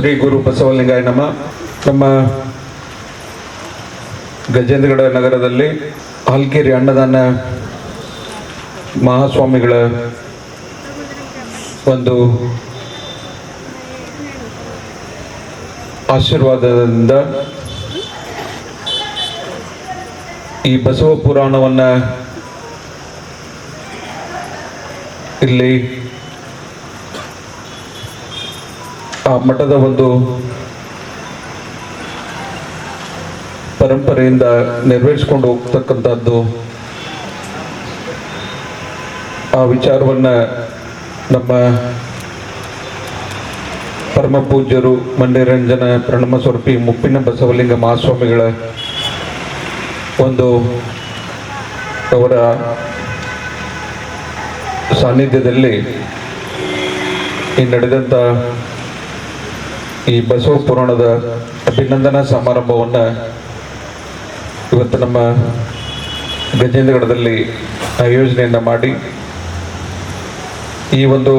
ಶ್ರೀ ಗುರು ಬಸವಲಿಂಗಾಯ ನಮ. ನಮ್ಮ ಗಜೇಂದ್ರಗಡ ನಗರದಲ್ಲಿ ಹಲ್ಕೇರಿ ಅನ್ನದಾನ ಮಹಾಸ್ವಾಮಿಗಳ ಒಂದು ಆಶೀರ್ವಾದದಿಂದ ಈ ಬಸವ ಪುರಾಣವನ್ನು ಇಲ್ಲಿ ಆ ಮಠದ ಒಂದು ಪರಂಪರೆಯಿಂದ ನೆರವೇರಿಸ್ಕೊಂಡು ಹೋಗ್ತಕ್ಕಂಥದ್ದು ಆ ವಿಚಾರವನ್ನ ನಮ್ಮ ಪರಮ ಪೂಜ್ಯರು ಮಂಡ್ಯರಂಜನ ಪ್ರಣಮ ಸ್ವರೂಪಿ ಮುಪ್ಪಿನ ಬಸವಲಿಂಗ ಮಹಾಸ್ವಾಮಿಗಳ ಒಂದು ಅವರ ಸಾನ್ನಿಧ್ಯದಲ್ಲಿ ಈ ನಡೆದಂಥ ಈ ಬಸವ ಪುರಾಣದ ಅಭಿನಂದನಾ ಸಮಾರಂಭವನ್ನು ಇವತ್ತು ನಮ್ಮ ಗಜೇಂದ್ರಗಢದಲ್ಲಿ ಆಯೋಜನೆಯನ್ನು ಮಾಡಿ ಈ ಒಂದು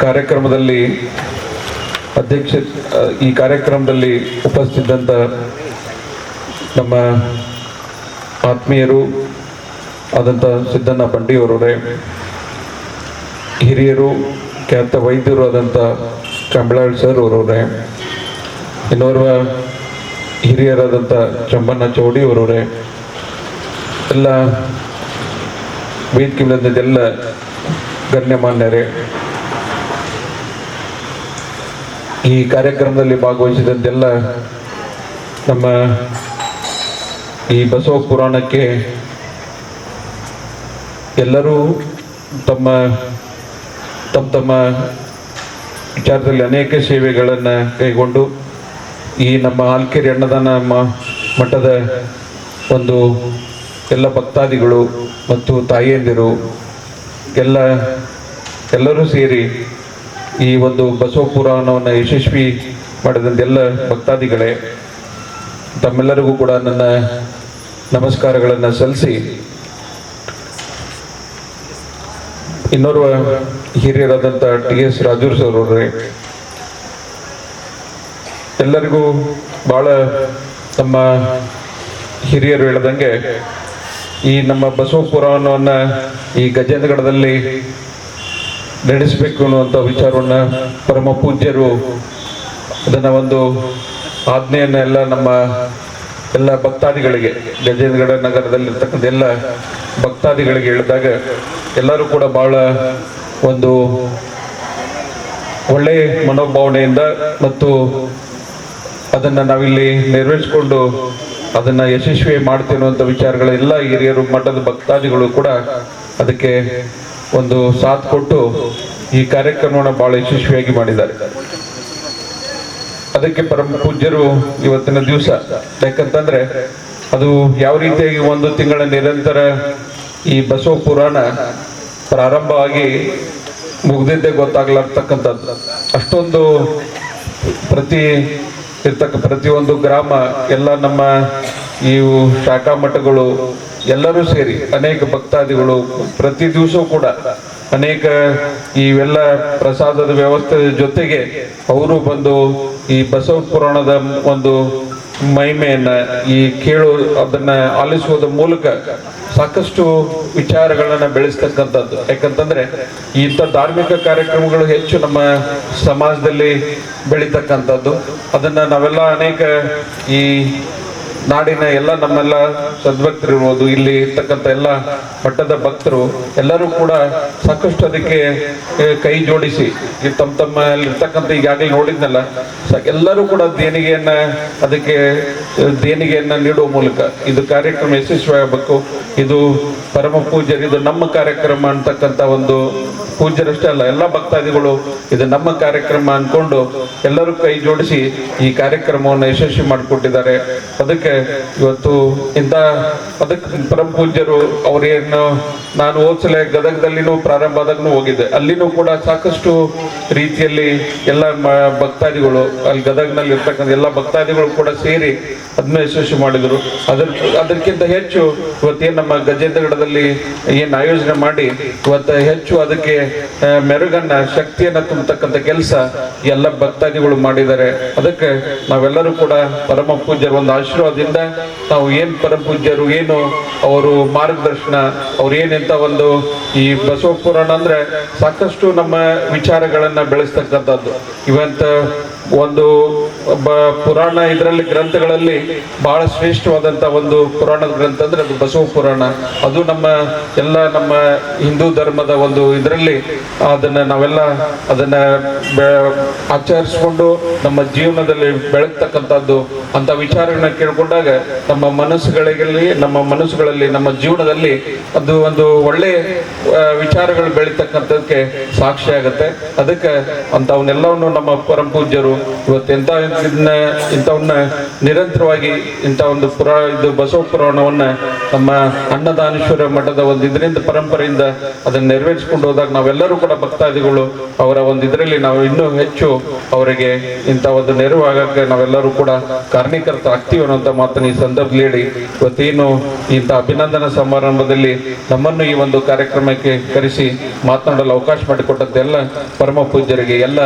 ಕಾರ್ಯಕ್ರಮದಲ್ಲಿ ಅಧ್ಯಕ್ಷ ಈ ಕಾರ್ಯಕ್ರಮದಲ್ಲಿ ಉಪಸ್ಥಿತಿದ್ದಂಥ ನಮ್ಮ ಆತ್ಮೀಯರು ಆದಂಥ ಸಿದ್ದಣ್ಣ ಬಂಡಿಯವರೇ, ಹಿರಿಯರು, ಖ್ಯಾತ ವೈದ್ಯರು ಆದಂಥ ಕಂಬಳಾಳ್ ಸರ್ ಅವರವರೇ. ಇನ್ನೋರ್ವ ಹಿರಿಯರಾದಂಥ ಚಂಬಣ್ಣ ಚೌಡಿ ಅವರವರೇ. ಎಲ್ಲ ವೇದಿಕೆ ಗಣ್ಯಮಾನ್ಯರೇ. ಈ ಕಾರ್ಯಕ್ರಮದಲ್ಲಿ ಭಾಗವಹಿಸಿದಂತೆಲ್ಲ ನಮ್ಮ ಈ ಬಸವ ಪುರಾಣಕ್ಕೆ ಎಲ್ಲರೂ ತಮ್ಮ ತಮ್ಮ ತಮ್ಮ ವಿಚಾರದಲ್ಲಿ ಅನೇಕ ಸೇವೆಗಳನ್ನು ಕೈಗೊಂಡು ಈ ನಮ್ಮ ಆಲ್ಕೆರೆ ಅನ್ನದಾನ ಮ- ಮಠದ ಒಂದು ಎಲ್ಲ ಭಕ್ತಾದಿಗಳು ಮತ್ತು ತಾಯಿಯಂದಿರು ಎಲ್ಲ, ಎಲ್ಲರೂ ಸೇರಿ ಈ ಒಂದು ಬಸವ ಪುರಾಣವನ್ನು ಯಶಸ್ವಿ ಮಾಡಿದಂಥ ಎಲ್ಲ ಭಕ್ತಾದಿಗಳೇ, ತಮ್ಮೆಲ್ಲರಿಗೂ ಕೂಡ ನನ್ನ ನಮಸ್ಕಾರಗಳನ್ನು ಸಲ್ಲಿಸಿ, ಇನ್ನೋರ್ವ ಹಿರಿಯರಾದಂಥ ಟಿ ಎಸ್ ರಾಜೂರ್ ಸರ್ ಅವರು ಎಲ್ಲರಿಗೂ ಭಾಳ ನಮ್ಮ ಹಿರಿಯರು ಹೇಳ್ದಂಗೆ ಈ ನಮ್ಮ ಬಸವ ಪುರಾಣವನ್ನು ಈ ಗಜೇಂದ್ರಗಡದಲ್ಲಿ ನಡೆಸಬೇಕು ಅನ್ನುವಂಥ ವಿಚಾರವನ್ನು ಪರಮ ಪೂಜ್ಯರು ಅದನ್ನು ಒಂದು ಆಜ್ಞೆಯನ್ನು ಎಲ್ಲ ನಮ್ಮ ಎಲ್ಲ ಭಕ್ತಾದಿಗಳಿಗೆ, ಗಜೇಂದ್ರಗಡ ನಗರದಲ್ಲಿರ್ತಕ್ಕಂಥ ಎಲ್ಲ ಭಕ್ತಾದಿಗಳಿಗೆ ಹೇಳಿದಾಗ ಎಲ್ಲರೂ ಕೂಡ ಬಹಳ ಒಂದು ಒಳ್ಳೆ ಮನೋಭಾವನೆಯಿಂದ ಮತ್ತು ಅದನ್ನು ನಾವಿಲ್ಲಿ ನೆರವೇರಿಸಿಕೊಂಡು ಅದನ್ನು ಯಶಸ್ವಿ ಮಾಡ್ತಿರುವಂಥ ವಿಚಾರಗಳೆಲ್ಲ ಹಿರಿಯರು, ಮಠದ ಭಕ್ತಾದಿಗಳು ಕೂಡ ಅದಕ್ಕೆ ಒಂದು ಸಾಥ್ ಕೊಟ್ಟು ಈ ಕಾರ್ಯಕ್ರಮವನ್ನು ಬಹಳ ಯಶಸ್ವಿಯಾಗಿ ಮಾಡಿದ್ದಾರೆ. ಅದಕ್ಕೆ ಪರಮ ಪೂಜ್ಯರು ಇವತ್ತಿನ ದಿವಸ, ಯಾಕಂತಂದ್ರೆ ಅದು ಯಾವ ರೀತಿಯಾಗಿ ಒಂದು ತಿಂಗಳ ನಿರಂತರ ಈ ಬಸವ ಪುರಾಣ ಪ್ರಾರಂಭವಾಗಿ ಮುಗ್ದಿದ್ದೇ ಗೊತ್ತಾಗ್ಲಾರ್ತಕ್ಕಂಥದ್ದು ಅಷ್ಟೊಂದು ಪ್ರತಿ ಇರ್ತಕ್ಕ ಪ್ರತಿಯೊಂದು ಗ್ರಾಮ, ಎಲ್ಲ ನಮ್ಮ ಈ ಶಾಖಾ ಮಠಗಳು ಎಲ್ಲರೂ ಸೇರಿ ಅನೇಕ ಭಕ್ತಾದಿಗಳು ಪ್ರತಿ ದಿವಸವೂ ಕೂಡ ಅನೇಕ ಇವೆಲ್ಲ ಪ್ರಸಾದದ ವ್ಯವಸ್ಥೆ ಜೊತೆಗೆ ಅವರು ಬಂದು ಈ ಬಸವ ಪುರಾಣದ ಒಂದು ಮಹಿಮೆಯನ್ನ ಈ ಕೇಳು ಅದನ್ನು ಆಲಿಸುವುದರ ಮೂಲಕ ಸಾಕಷ್ಟು ವಿಚಾರಗಳನ್ನು ಬೆಳೆಸ್ತಕ್ಕಂಥದ್ದು. ಯಾಕಂತಂದ್ರೆ ಇಂಥ ಧಾರ್ಮಿಕ ಕಾರ್ಯಕ್ರಮಗಳು ಹೆಚ್ಚು ನಮ್ಮ ಸಮಾಜದಲ್ಲಿ ಬೆಳೀತಕ್ಕಂಥದ್ದು. ಅದನ್ನ ನಾವೆಲ್ಲ ಅನೇಕ ಈ ನಾಡಿನ ಎಲ್ಲ ನಮ್ಮೆಲ್ಲ ಸದ್ಭಕ್ತರಿರ್ಬೋದು, ಇಲ್ಲಿ ಇರ್ತಕ್ಕಂಥ ಎಲ್ಲ ಮಟ್ಟದ ಭಕ್ತರು, ಎಲ್ಲರೂ ಕೂಡ ಸಾಕಷ್ಟು ಅದಕ್ಕೆ ಕೈ ಜೋಡಿಸಿ. ತಮ್ಮ ತಮ್ಮ ಇರ್ತಕ್ಕಂಥ ಈಗಾಗಲೇ ನೋಡಿದ್ನಲ್ಲ ಎಲ್ಲರೂ ಕೂಡ ದೇಣಿಗೆಯನ್ನ, ಅದಕ್ಕೆ ದೇಣಿಗೆಯನ್ನ ನೀಡುವ ಮೂಲಕ. ಇದು ಕಾರ್ಯಕ್ರಮ ಯಶಸ್ವಿ ಆಗಬೇಕು ಇದು ಪರಮ ಪೂಜ್ಯರು, ಇದು ನಮ್ಮ ಕಾರ್ಯಕ್ರಮ ಅಂತಕ್ಕಂಥ ಒಂದು ಪೂಜ್ಯರಷ್ಟೇ ಅಲ್ಲ, ಎಲ್ಲ ಭಕ್ತಾದಿಗಳು ಇದು ನಮ್ಮ ಕಾರ್ಯಕ್ರಮ ಅಂದ್ಕೊಂಡು ಎಲ್ಲರೂ ಕೈ ಜೋಡಿಸಿ ಈ ಕಾರ್ಯಕ್ರಮವನ್ನು ಯಶಸ್ವಿ ಮಾಡಿಕೊಟ್ಟಿದ್ದಾರೆ. ಅದಕ್ಕೆ ಇವತ್ತು ಇಂಥ ಅದಕ್ಕೆ ಪರಮ ಪೂಜ್ಯರು ಅವರೇನು, ನಾನು ಓದ್ಸಲೆ ಗದಗದಲ್ಲಿನೂ ಪ್ರಾರಂಭ ಆದಾಗ್ನೂ ಹೋಗಿದ್ದೆ. ಅಲ್ಲಿನೂ ಕೂಡ ಸಾಕಷ್ಟು ರೀತಿಯಲ್ಲಿ ಎಲ್ಲ ಭಕ್ತಾದಿಗಳು, ಅಲ್ಲಿ ಗದಗ್ನಲ್ಲಿ ಇರ್ತಕ್ಕಂಥ ಎಲ್ಲ ಭಕ್ತಾದಿಗಳು ಕೂಡ ಸೇರಿ ಅದನ್ನ ಯಶಸ್ವಿ ಮಾಡಿದರು. ಅದ್ರ, ಅದಕ್ಕಿಂತ ಹೆಚ್ಚು ಇವತ್ತೇನು ನಮ್ಮ ಗಜೇಂದ್ರಗಡದಲ್ಲಿ ಏನು ಆಯೋಜನೆ ಮಾಡಿ, ಇವತ್ತು ಹೆಚ್ಚು ಅದಕ್ಕೆ ಮೆರುಗನ್ನ, ಶಕ್ತಿಯನ್ನ ತುಂಬತಕ್ಕಂಥ ಕೆಲಸ ಎಲ್ಲ ಭಕ್ತಾದಿಗಳು ಮಾಡಿದ್ದಾರೆ. ಅದಕ್ಕೆ ನಾವೆಲ್ಲರೂ ಕೂಡ ಪರಮ ಪೂಜ್ಯರ, ಒಂದು ಆಶೀರ್ವಾದದಿಂದ ನಾವು ಏನು ಪರಮ ಪೂಜ್ಯರು, ಏನು ಅವರು ಮಾರ್ಗದರ್ಶನ, ಅವ್ರು ಏನಂತ ಒಂದು ಈ ಬಸವ ಪುರಾಣ ಅಂದ್ರೆ ಸಾಕಷ್ಟು ನಮ್ಮ ವಿಚಾರಗಳನ್ನ ಬೆಳೆಸ್ತಕ್ಕಂಥದ್ದು. ಇವಂತ ಒಂದು ಪುರಾಣ ಇದರಲ್ಲಿ ಗ್ರಂಥಗಳಲ್ಲಿ ಬಹಳ ಶ್ರೇಷ್ಠವಾದಂಥ ಒಂದು ಪುರಾಣದ ಗ್ರಂಥ ಅಂದ್ರೆ ಅದು ಬಸವ ಪುರಾಣ. ಅದು ನಮ್ಮ ಎಲ್ಲ ನಮ್ಮ ಹಿಂದೂ ಧರ್ಮದ ಒಂದು ಇದರಲ್ಲಿ ಅದನ್ನ ನಾವೆಲ್ಲ ಅದನ್ನ ಆಚರಿಸ್ಕೊಂಡು ನಮ್ಮ ಜೀವನದಲ್ಲಿ ಬೆಳಗ್ತಕ್ಕಂಥದ್ದು ಅಂತ ವಿಚಾರಗಳನ್ನ ಕೇಳ್ಕೊಂಡಾಗ ನಮ್ಮ ಮನಸ್ಸುಗಳಲ್ಲಿ ನಮ್ಮ ಮನಸ್ಸುಗಳಲ್ಲಿ, ನಮ್ಮ ಜೀವನದಲ್ಲಿ ಅದು ಒಂದು ಒಳ್ಳೆ ವಿಚಾರಗಳು ಬೆಳೀತಕ್ಕಂಥದ್ದಕ್ಕೆ ಸಾಕ್ಷಿ ಆಗುತ್ತೆ. ಅದಕ್ಕೆ ಅಂಥವನ್ನೆಲ್ಲವನ್ನು ನಮ್ಮ ಪರಂ ಪೂಜ್ಯರು ಇವತ್ತು ಎಂತ ಇದನ್ನ ಇಂಥವನ್ನ ನಿರಂತರವಾಗಿ ಇಂಥ ಒಂದು ಪುರ ಇದು ಬಸವ ಪುರಾಣವನ್ನ ನಮ್ಮ ಅನ್ನದಾನೇಶ್ವರ ಮಠದ ಒಂದು ಇದರಿಂದ ಪರಂಪರೆಯಿಂದ ಅದನ್ನ ನೆರವೇರಿಸಿಕೊಂಡು ಹೋದಾಗ ನಾವೆಲ್ಲರೂ ಕೂಡ ಭಕ್ತಾದಿಗಳು ಅವರ ಒಂದು ಇದರಲ್ಲಿ ನಾವು ಇನ್ನೂ ಹೆಚ್ಚು ಅವರಿಗೆ ಇಂಥ ಒಂದು ನೆರವು ಆಗಕ್ಕೆ ನಾವೆಲ್ಲರೂ ಕೂಡ ಕಾರಣೀಕರ್ತ ಆಗ್ತೀವಿ ಅನ್ನೋಂಥ ಮಾತನ್ನು ಈ ಸಂದರ್ಭದಲ್ಲಿ ಹೇಳಿ ಇವತ್ತೇನು ಇಂಥ ಅಭಿನಂದನಾ ಸಮಾರಂಭದಲ್ಲಿ ನಮ್ಮನ್ನು ಈ ಒಂದು ಕಾರ್ಯಕ್ರಮಕ್ಕೆ ಕರೆಸಿ ಮಾತನಾಡಲು ಅವಕಾಶ ಮಾಡಿಕೊಟ್ಟಂತೆ ಎಲ್ಲ ಪರಮ ಪೂಜ್ಯರಿಗೆ, ಎಲ್ಲ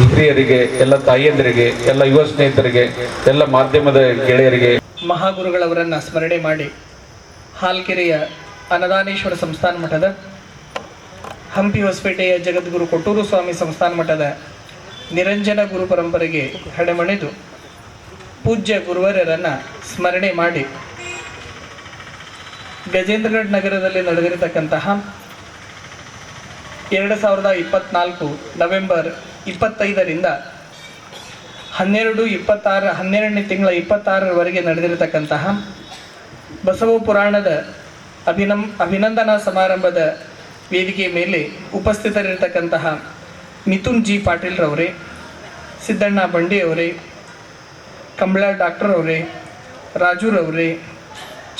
ಹಿರಿಯರಿಗೆ, ಎಲ್ಲ ತಾಯಿಯಂದರಿಗೆ, ಎಲ್ಲ ಯುವ ಸ್ನೇಹಿತರಿಗೆ, ಎಲ್ಲ ಮಾಧ್ಯಮದ ಗೆಳೆಯರಿಗೆ. ಮಹಾಗುರುಗಳವರನ್ನ ಸ್ಮರಣೆ ಮಾಡಿ ಹಾಲ್ಕೆರೆಯ ಅನದಾನೇಶ್ವರ ಸಂಸ್ಥಾನ ಮಠದ ಹಂಪಿ ಹೊಸಪೇಟೆಯ ಜಗದ್ಗುರು ಕೊಟ್ಟೂರು ಸ್ವಾಮಿ ಸಂಸ್ಥಾನ ಮಠದ ನಿರಂಜನ ಗುರು ಪರಂಪರೆಗೆ ಹಡೆಮಣಿದು ಪೂಜ್ಯ ಗುರುವರ್ಯರನ್ನ ಸ್ಮರಣೆ ಮಾಡಿ ಗಜೇಂದ್ರಗಢ ನಗರದಲ್ಲಿ ನಡೆದಿರತಕ್ಕಂತಹ ಎರಡು ಸಾವಿರದ ಇಪ್ಪತ್ನಾಲ್ಕು ನವೆಂಬರ್ ಇಪ್ಪತ್ತೈದರಿಂದ ಹನ್ನೆರಡು ಇಪ್ಪತ್ತಾರು, ಹನ್ನೆರಡನೇ ತಿಂಗಳ ಇಪ್ಪತ್ತಾರರವರೆಗೆ ನಡೆದಿರತಕ್ಕಂತಹ ಬಸವ ಪುರಾಣದ ಅಭಿನಂ, ಅಭಿನಂದನಾ ಸಮಾರಂಭದ ವೇದಿಕೆ ಮೇಲೆ ಉಪಸ್ಥಿತರಿರತಕ್ಕಂತಹ ಮಿಥುನ್ ಜಿ ಪಾಟೀಲ್ರವರೇ ಸಿದ್ದಣ್ಣ ಬಂಡಿಯವರೇ ಕಂಬಳ ಡಾಕ್ಟರ್ ಅವರೇ ರಾಜೂರವರೇ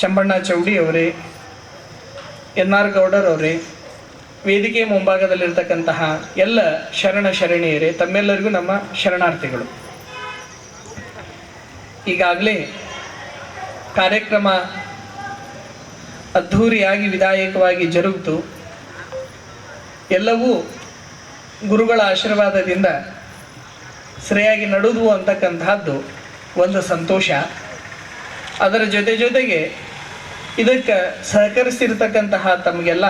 ಚಂಬಣ್ಣ ಚೌಡಿ ಅವರೇ ಎನ್ ಆರ್ ಗೌಡರವರೇ ವೇದಿಕೆ ಮುಂಭಾಗದಲ್ಲಿರ್ತಕ್ಕಂತಹ ಎಲ್ಲ ಶರಣ ಶರಣಿಯರೇ, ತಮ್ಮೆಲ್ಲರಿಗೂ ನಮ್ಮ ಶರಣಾರ್ಥಿಗಳು. ಈಗಾಗಲೇ ಕಾರ್ಯಕ್ರಮ ಅದ್ಧೂರಿಯಾಗಿ ವಿಧಾಯಕವಾಗಿ ಜರುಗಿತು. ಎಲ್ಲವೂ ಗುರುಗಳ ಆಶೀರ್ವಾದದಿಂದ ಸರಿಯಾಗಿ ನಡೆದು ಅಂತಕ್ಕಂತಹದ್ದು ಒಂದು ಸಂತೋಷ. ಅದರ ಜೊತೆ ಜೊತೆಗೆ ಇದಕ್ಕೆ ಸಹಕರಿಸಿರ್ತಕ್ಕಂತಹ ತಮಗೆಲ್ಲ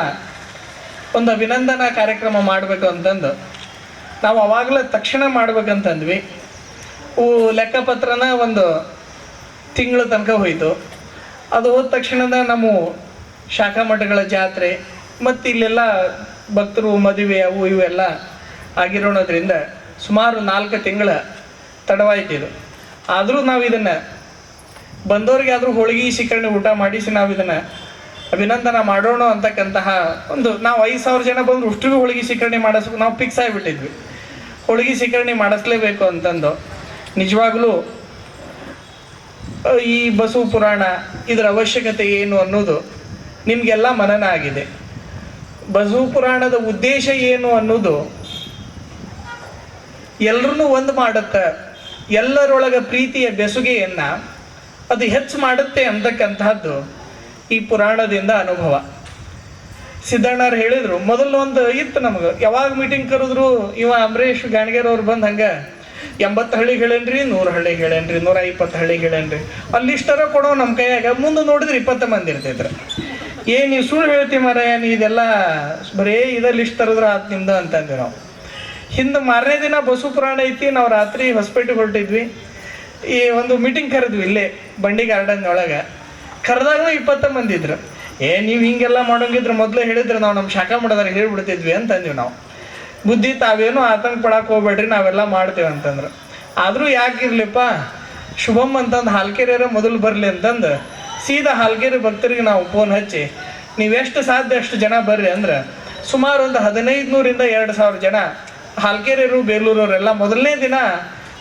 ಒಂದು ಅಭಿನಂದನಾ ಕಾರ್ಯಕ್ರಮ ಮಾಡಬೇಕು ಅಂತಂದು ನಾವು ಅವಾಗಲೇ ತಕ್ಷಣ ಮಾಡ್ಬೇಕಂತಂದ್ವಿ. ಲೆಕ್ಕಪತ್ರನ ಒಂದು ತಿಂಗಳ ತನಕ ಹೋಯಿತು. ಅದು ಹೋದ ತಕ್ಷಣದ ನಮ್ಮ ಶಾಖಾ ಮಠಗಳ ಜಾತ್ರೆ, ಮತ್ತು ಇಲ್ಲೆಲ್ಲ ಭಕ್ತರು, ಮದುವೆ, ಅವು ಇವೆಲ್ಲ ಆಗಿರೋಣದ್ರಿಂದ ಸುಮಾರು ನಾಲ್ಕು ತಿಂಗಳ ತಡವಾಯಿತು ಇದು. ಆದರೂ ನಾವು ಇದನ್ನು ಬಂದವರಿಗೆ ಆದರೂ ಹೋಳಿಗೆ, ಸಿಕ್ಕರಣೆ ಊಟ ಮಾಡಿಸಿ ನಾವು ಇದನ್ನು ಅಭಿನಂದನ ಮಾಡೋಣ ಅಂತಕ್ಕಂತಹ ಒಂದು ನಾವು ಐದು ಸಾವಿರ ಜನ ಬಂದ್ರು ಅಷ್ಟಿಗೂ ಹೋಳಿಗೆ, ಸಿಕ್ಕರಣೆ ಮಾಡಿಸ್ಬೇಕು ನಾವು ಫಿಕ್ಸ್ ಆಗಿಬಿಟ್ಟಿದ್ವಿ. ಹೋಳಿಗೆ, ಸಿಕ್ಕರಣೆ ಮಾಡಿಸ್ಲೇಬೇಕು ಅಂತಂದು. ನಿಜವಾಗ್ಲೂ ಈ ಬಸವ ಪುರಾಣ ಇದರ ಅವಶ್ಯಕತೆ ಏನು ಅನ್ನೋದು ನಿಮಗೆಲ್ಲ ಮನನ ಆಗಿದೆ. ಬಸವ ಪುರಾಣದ ಉದ್ದೇಶ ಏನು ಅನ್ನೋದು ಎಲ್ಲರನ್ನೂ ಒಂದು ಮಾಡುತ್ತೆ, ಎಲ್ಲರೊಳಗ ಪ್ರೀತಿಯ ಬೆಸುಗೆಯನ್ನು ಅದು ಹೆಚ್ಚು ಮಾಡುತ್ತೆ ಅಂತಕ್ಕಂಥದ್ದು ಈ ಪುರಾಣದಿಂದ ಅನುಭವ. ಸಿದ್ದಣ್ಣವ್ರು ಹೇಳಿದರು, ಮೊದಲು ಒಂದು ಇತ್ತು ನಮಗೆ, ಯಾವಾಗ ಮೀಟಿಂಗ್ ಕರೆದ್ರು, ಇವ ಅಂಬರೀಷ್ ಗಾಣಿಗೆರವ್ರು ಬಂದು ಹಂಗೆ ಎಂಬತ್ತು ಹಳ್ಳಿ ಹೇಳೇನ್ರಿ ನೂರು ಹಳ್ಳಿ ಹೇಳೇನ್ರಿ ನೂರ ಇಪ್ಪತ್ತು ಹಳ್ಳಿ ಹೇಳೇನ್ರಿ ಅಲ್ಲಿ ಇಷ್ಟರ ಕೊಡೋ ನಮ್ಮ ಕೈಯಾಗ. ಮುಂದೆ ನೋಡಿದ್ರೆ ಇಪ್ಪತ್ತು ಮಂದಿ ಇರ್ತಿದ್ರು ಏ, ನೀವು ಸುಳ್ಳು ಹೇಳ್ತಿ ಮಾರಾಯ, ನೀ ಇದೆಲ್ಲ ಬರೇ ಇದ ಲಿಸ್ಟ್ ತರದ್ರ ಆತ್ ನಿಮ್ದು ಅಂತಂದ್ವಿ ನಾವು. ಹಿಂದೆ ಮಾರನೇ ದಿನ ಬಸು ಪುರಾಣ ಐತಿ, ನಾವು ರಾತ್ರಿ ಹೊಸಪೇಟೆಗೆ ಹೊರಟಿದ್ವಿ. ಈ ಒಂದು ಮೀಟಿಂಗ್ ಕರೆದ್ವಿ ಇಲ್ಲೇ, ಬಂಡಿ ಗಾರ್ಡನ್ ಒಳಗೆ. ಕರೆದಾಗ ಇಪ್ಪತ್ತ ಮಂದಿ ಇದ್ರು. ಏ, ನೀವು ಹಿಂಗೆಲ್ಲ ಮಾಡೋಂಗಿದ್ರೆ ಮೊದಲೇ ಹೇಳಿದ್ರೆ ನಾವು ನಮ್ಮ ಶಾಖಾ ಮಾಡೋದಾರ ಹೇಳ್ಬಿಡ್ತಿದ್ವಿ ಅಂತಂದ್ವಿ ನಾವು. ಬುದ್ಧಿ ತಾವೇನು ಆತಂಕ ಪಡಕ್ಕೆ ಹೋಗ್ಬೇಡ್ರಿ, ನಾವೆಲ್ಲ ಮಾಡ್ತೇವೆ ಅಂತಂದ್ರು. ಆದರೂ ಯಾಕಿರ್ಲಿಪ್ಪ ಶುಭಮ್ ಅಂತಂದು ಹಾಲ್ಕೆರೆಯರ ಮೊದಲು ಬರಲಿ ಅಂತಂದು ಸೀದಾ ಹಾಲ್ಕೆರೆ ಭಕ್ತರಿಗೆ ನಾವು ಫೋನ್ ಹಚ್ಚಿ, ನೀವೆಷ್ಟು ಸಾಧ್ಯ ಅಷ್ಟು ಜನ ಬರ್ರಿ ಅಂದ್ರೆ, ಸುಮಾರು ಒಂದು ಹದಿನೈದು ನೂರಿಂದ ಎರಡು ಸಾವಿರ ಜನ ಹಾಲ್ಕೆರೆಯರು, ಬೇಲೂರವರೆಲ್ಲ ಮೊದಲನೇ ದಿನ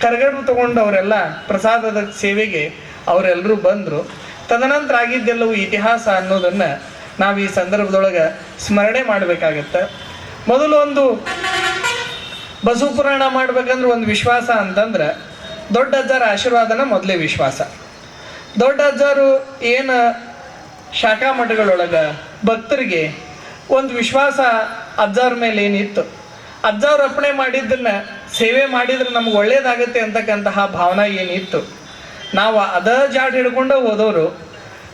ಕರಗಡು ತಗೊಂಡವರೆಲ್ಲ ಪ್ರಸಾದದ ಸೇವೆಗೆ ಅವರೆಲ್ಲರೂ ಬಂದರು. ತದನಂತರ ಆಗಿದ್ದೆಲ್ಲವೂ ಇತಿಹಾಸ ಅನ್ನೋದನ್ನು ನಾವು ಈ ಸಂದರ್ಭದೊಳಗೆ ಸ್ಮರಣೆ ಮಾಡಬೇಕಾಗತ್ತೆ. ಮೊದಲು ಒಂದು ಬಸವ ಪುರಾಣ ಮಾಡ್ಬೇಕಂದ್ರೆ ಒಂದು ವಿಶ್ವಾಸ ಅಂತಂದ್ರೆ ದೊಡ್ಡ ಅಜ್ಜರ ಆಶೀರ್ವಾದನ ಮೊದಲೇ ವಿಶ್ವಾಸ. ದೊಡ್ಡ ಅಜ್ಜರು ಏನು ಶಾಖಾ ಮಠಗಳೊಳಗೆ ಭಕ್ತರಿಗೆ ಒಂದು ವಿಶ್ವಾಸ ಅಜ್ಜಾರ ಮೇಲೆ ಏನಿತ್ತು? ಅಜ್ಜವ್ರು ಅರ್ಪಣೆ ಮಾಡಿದ್ದನ್ನ, ಸೇವೆ ಮಾಡಿದ್ರೆ ನಮ್ಗೆ ಒಳ್ಳೇದಾಗತ್ತೆ ಅಂತಕ್ಕಂತಹ ಭಾವನೆ ಏನಿತ್ತು? ನಾವು ಅದ ಜಾಡ್ ಹಿಡ್ಕೊಂಡು ಹೋದವರು,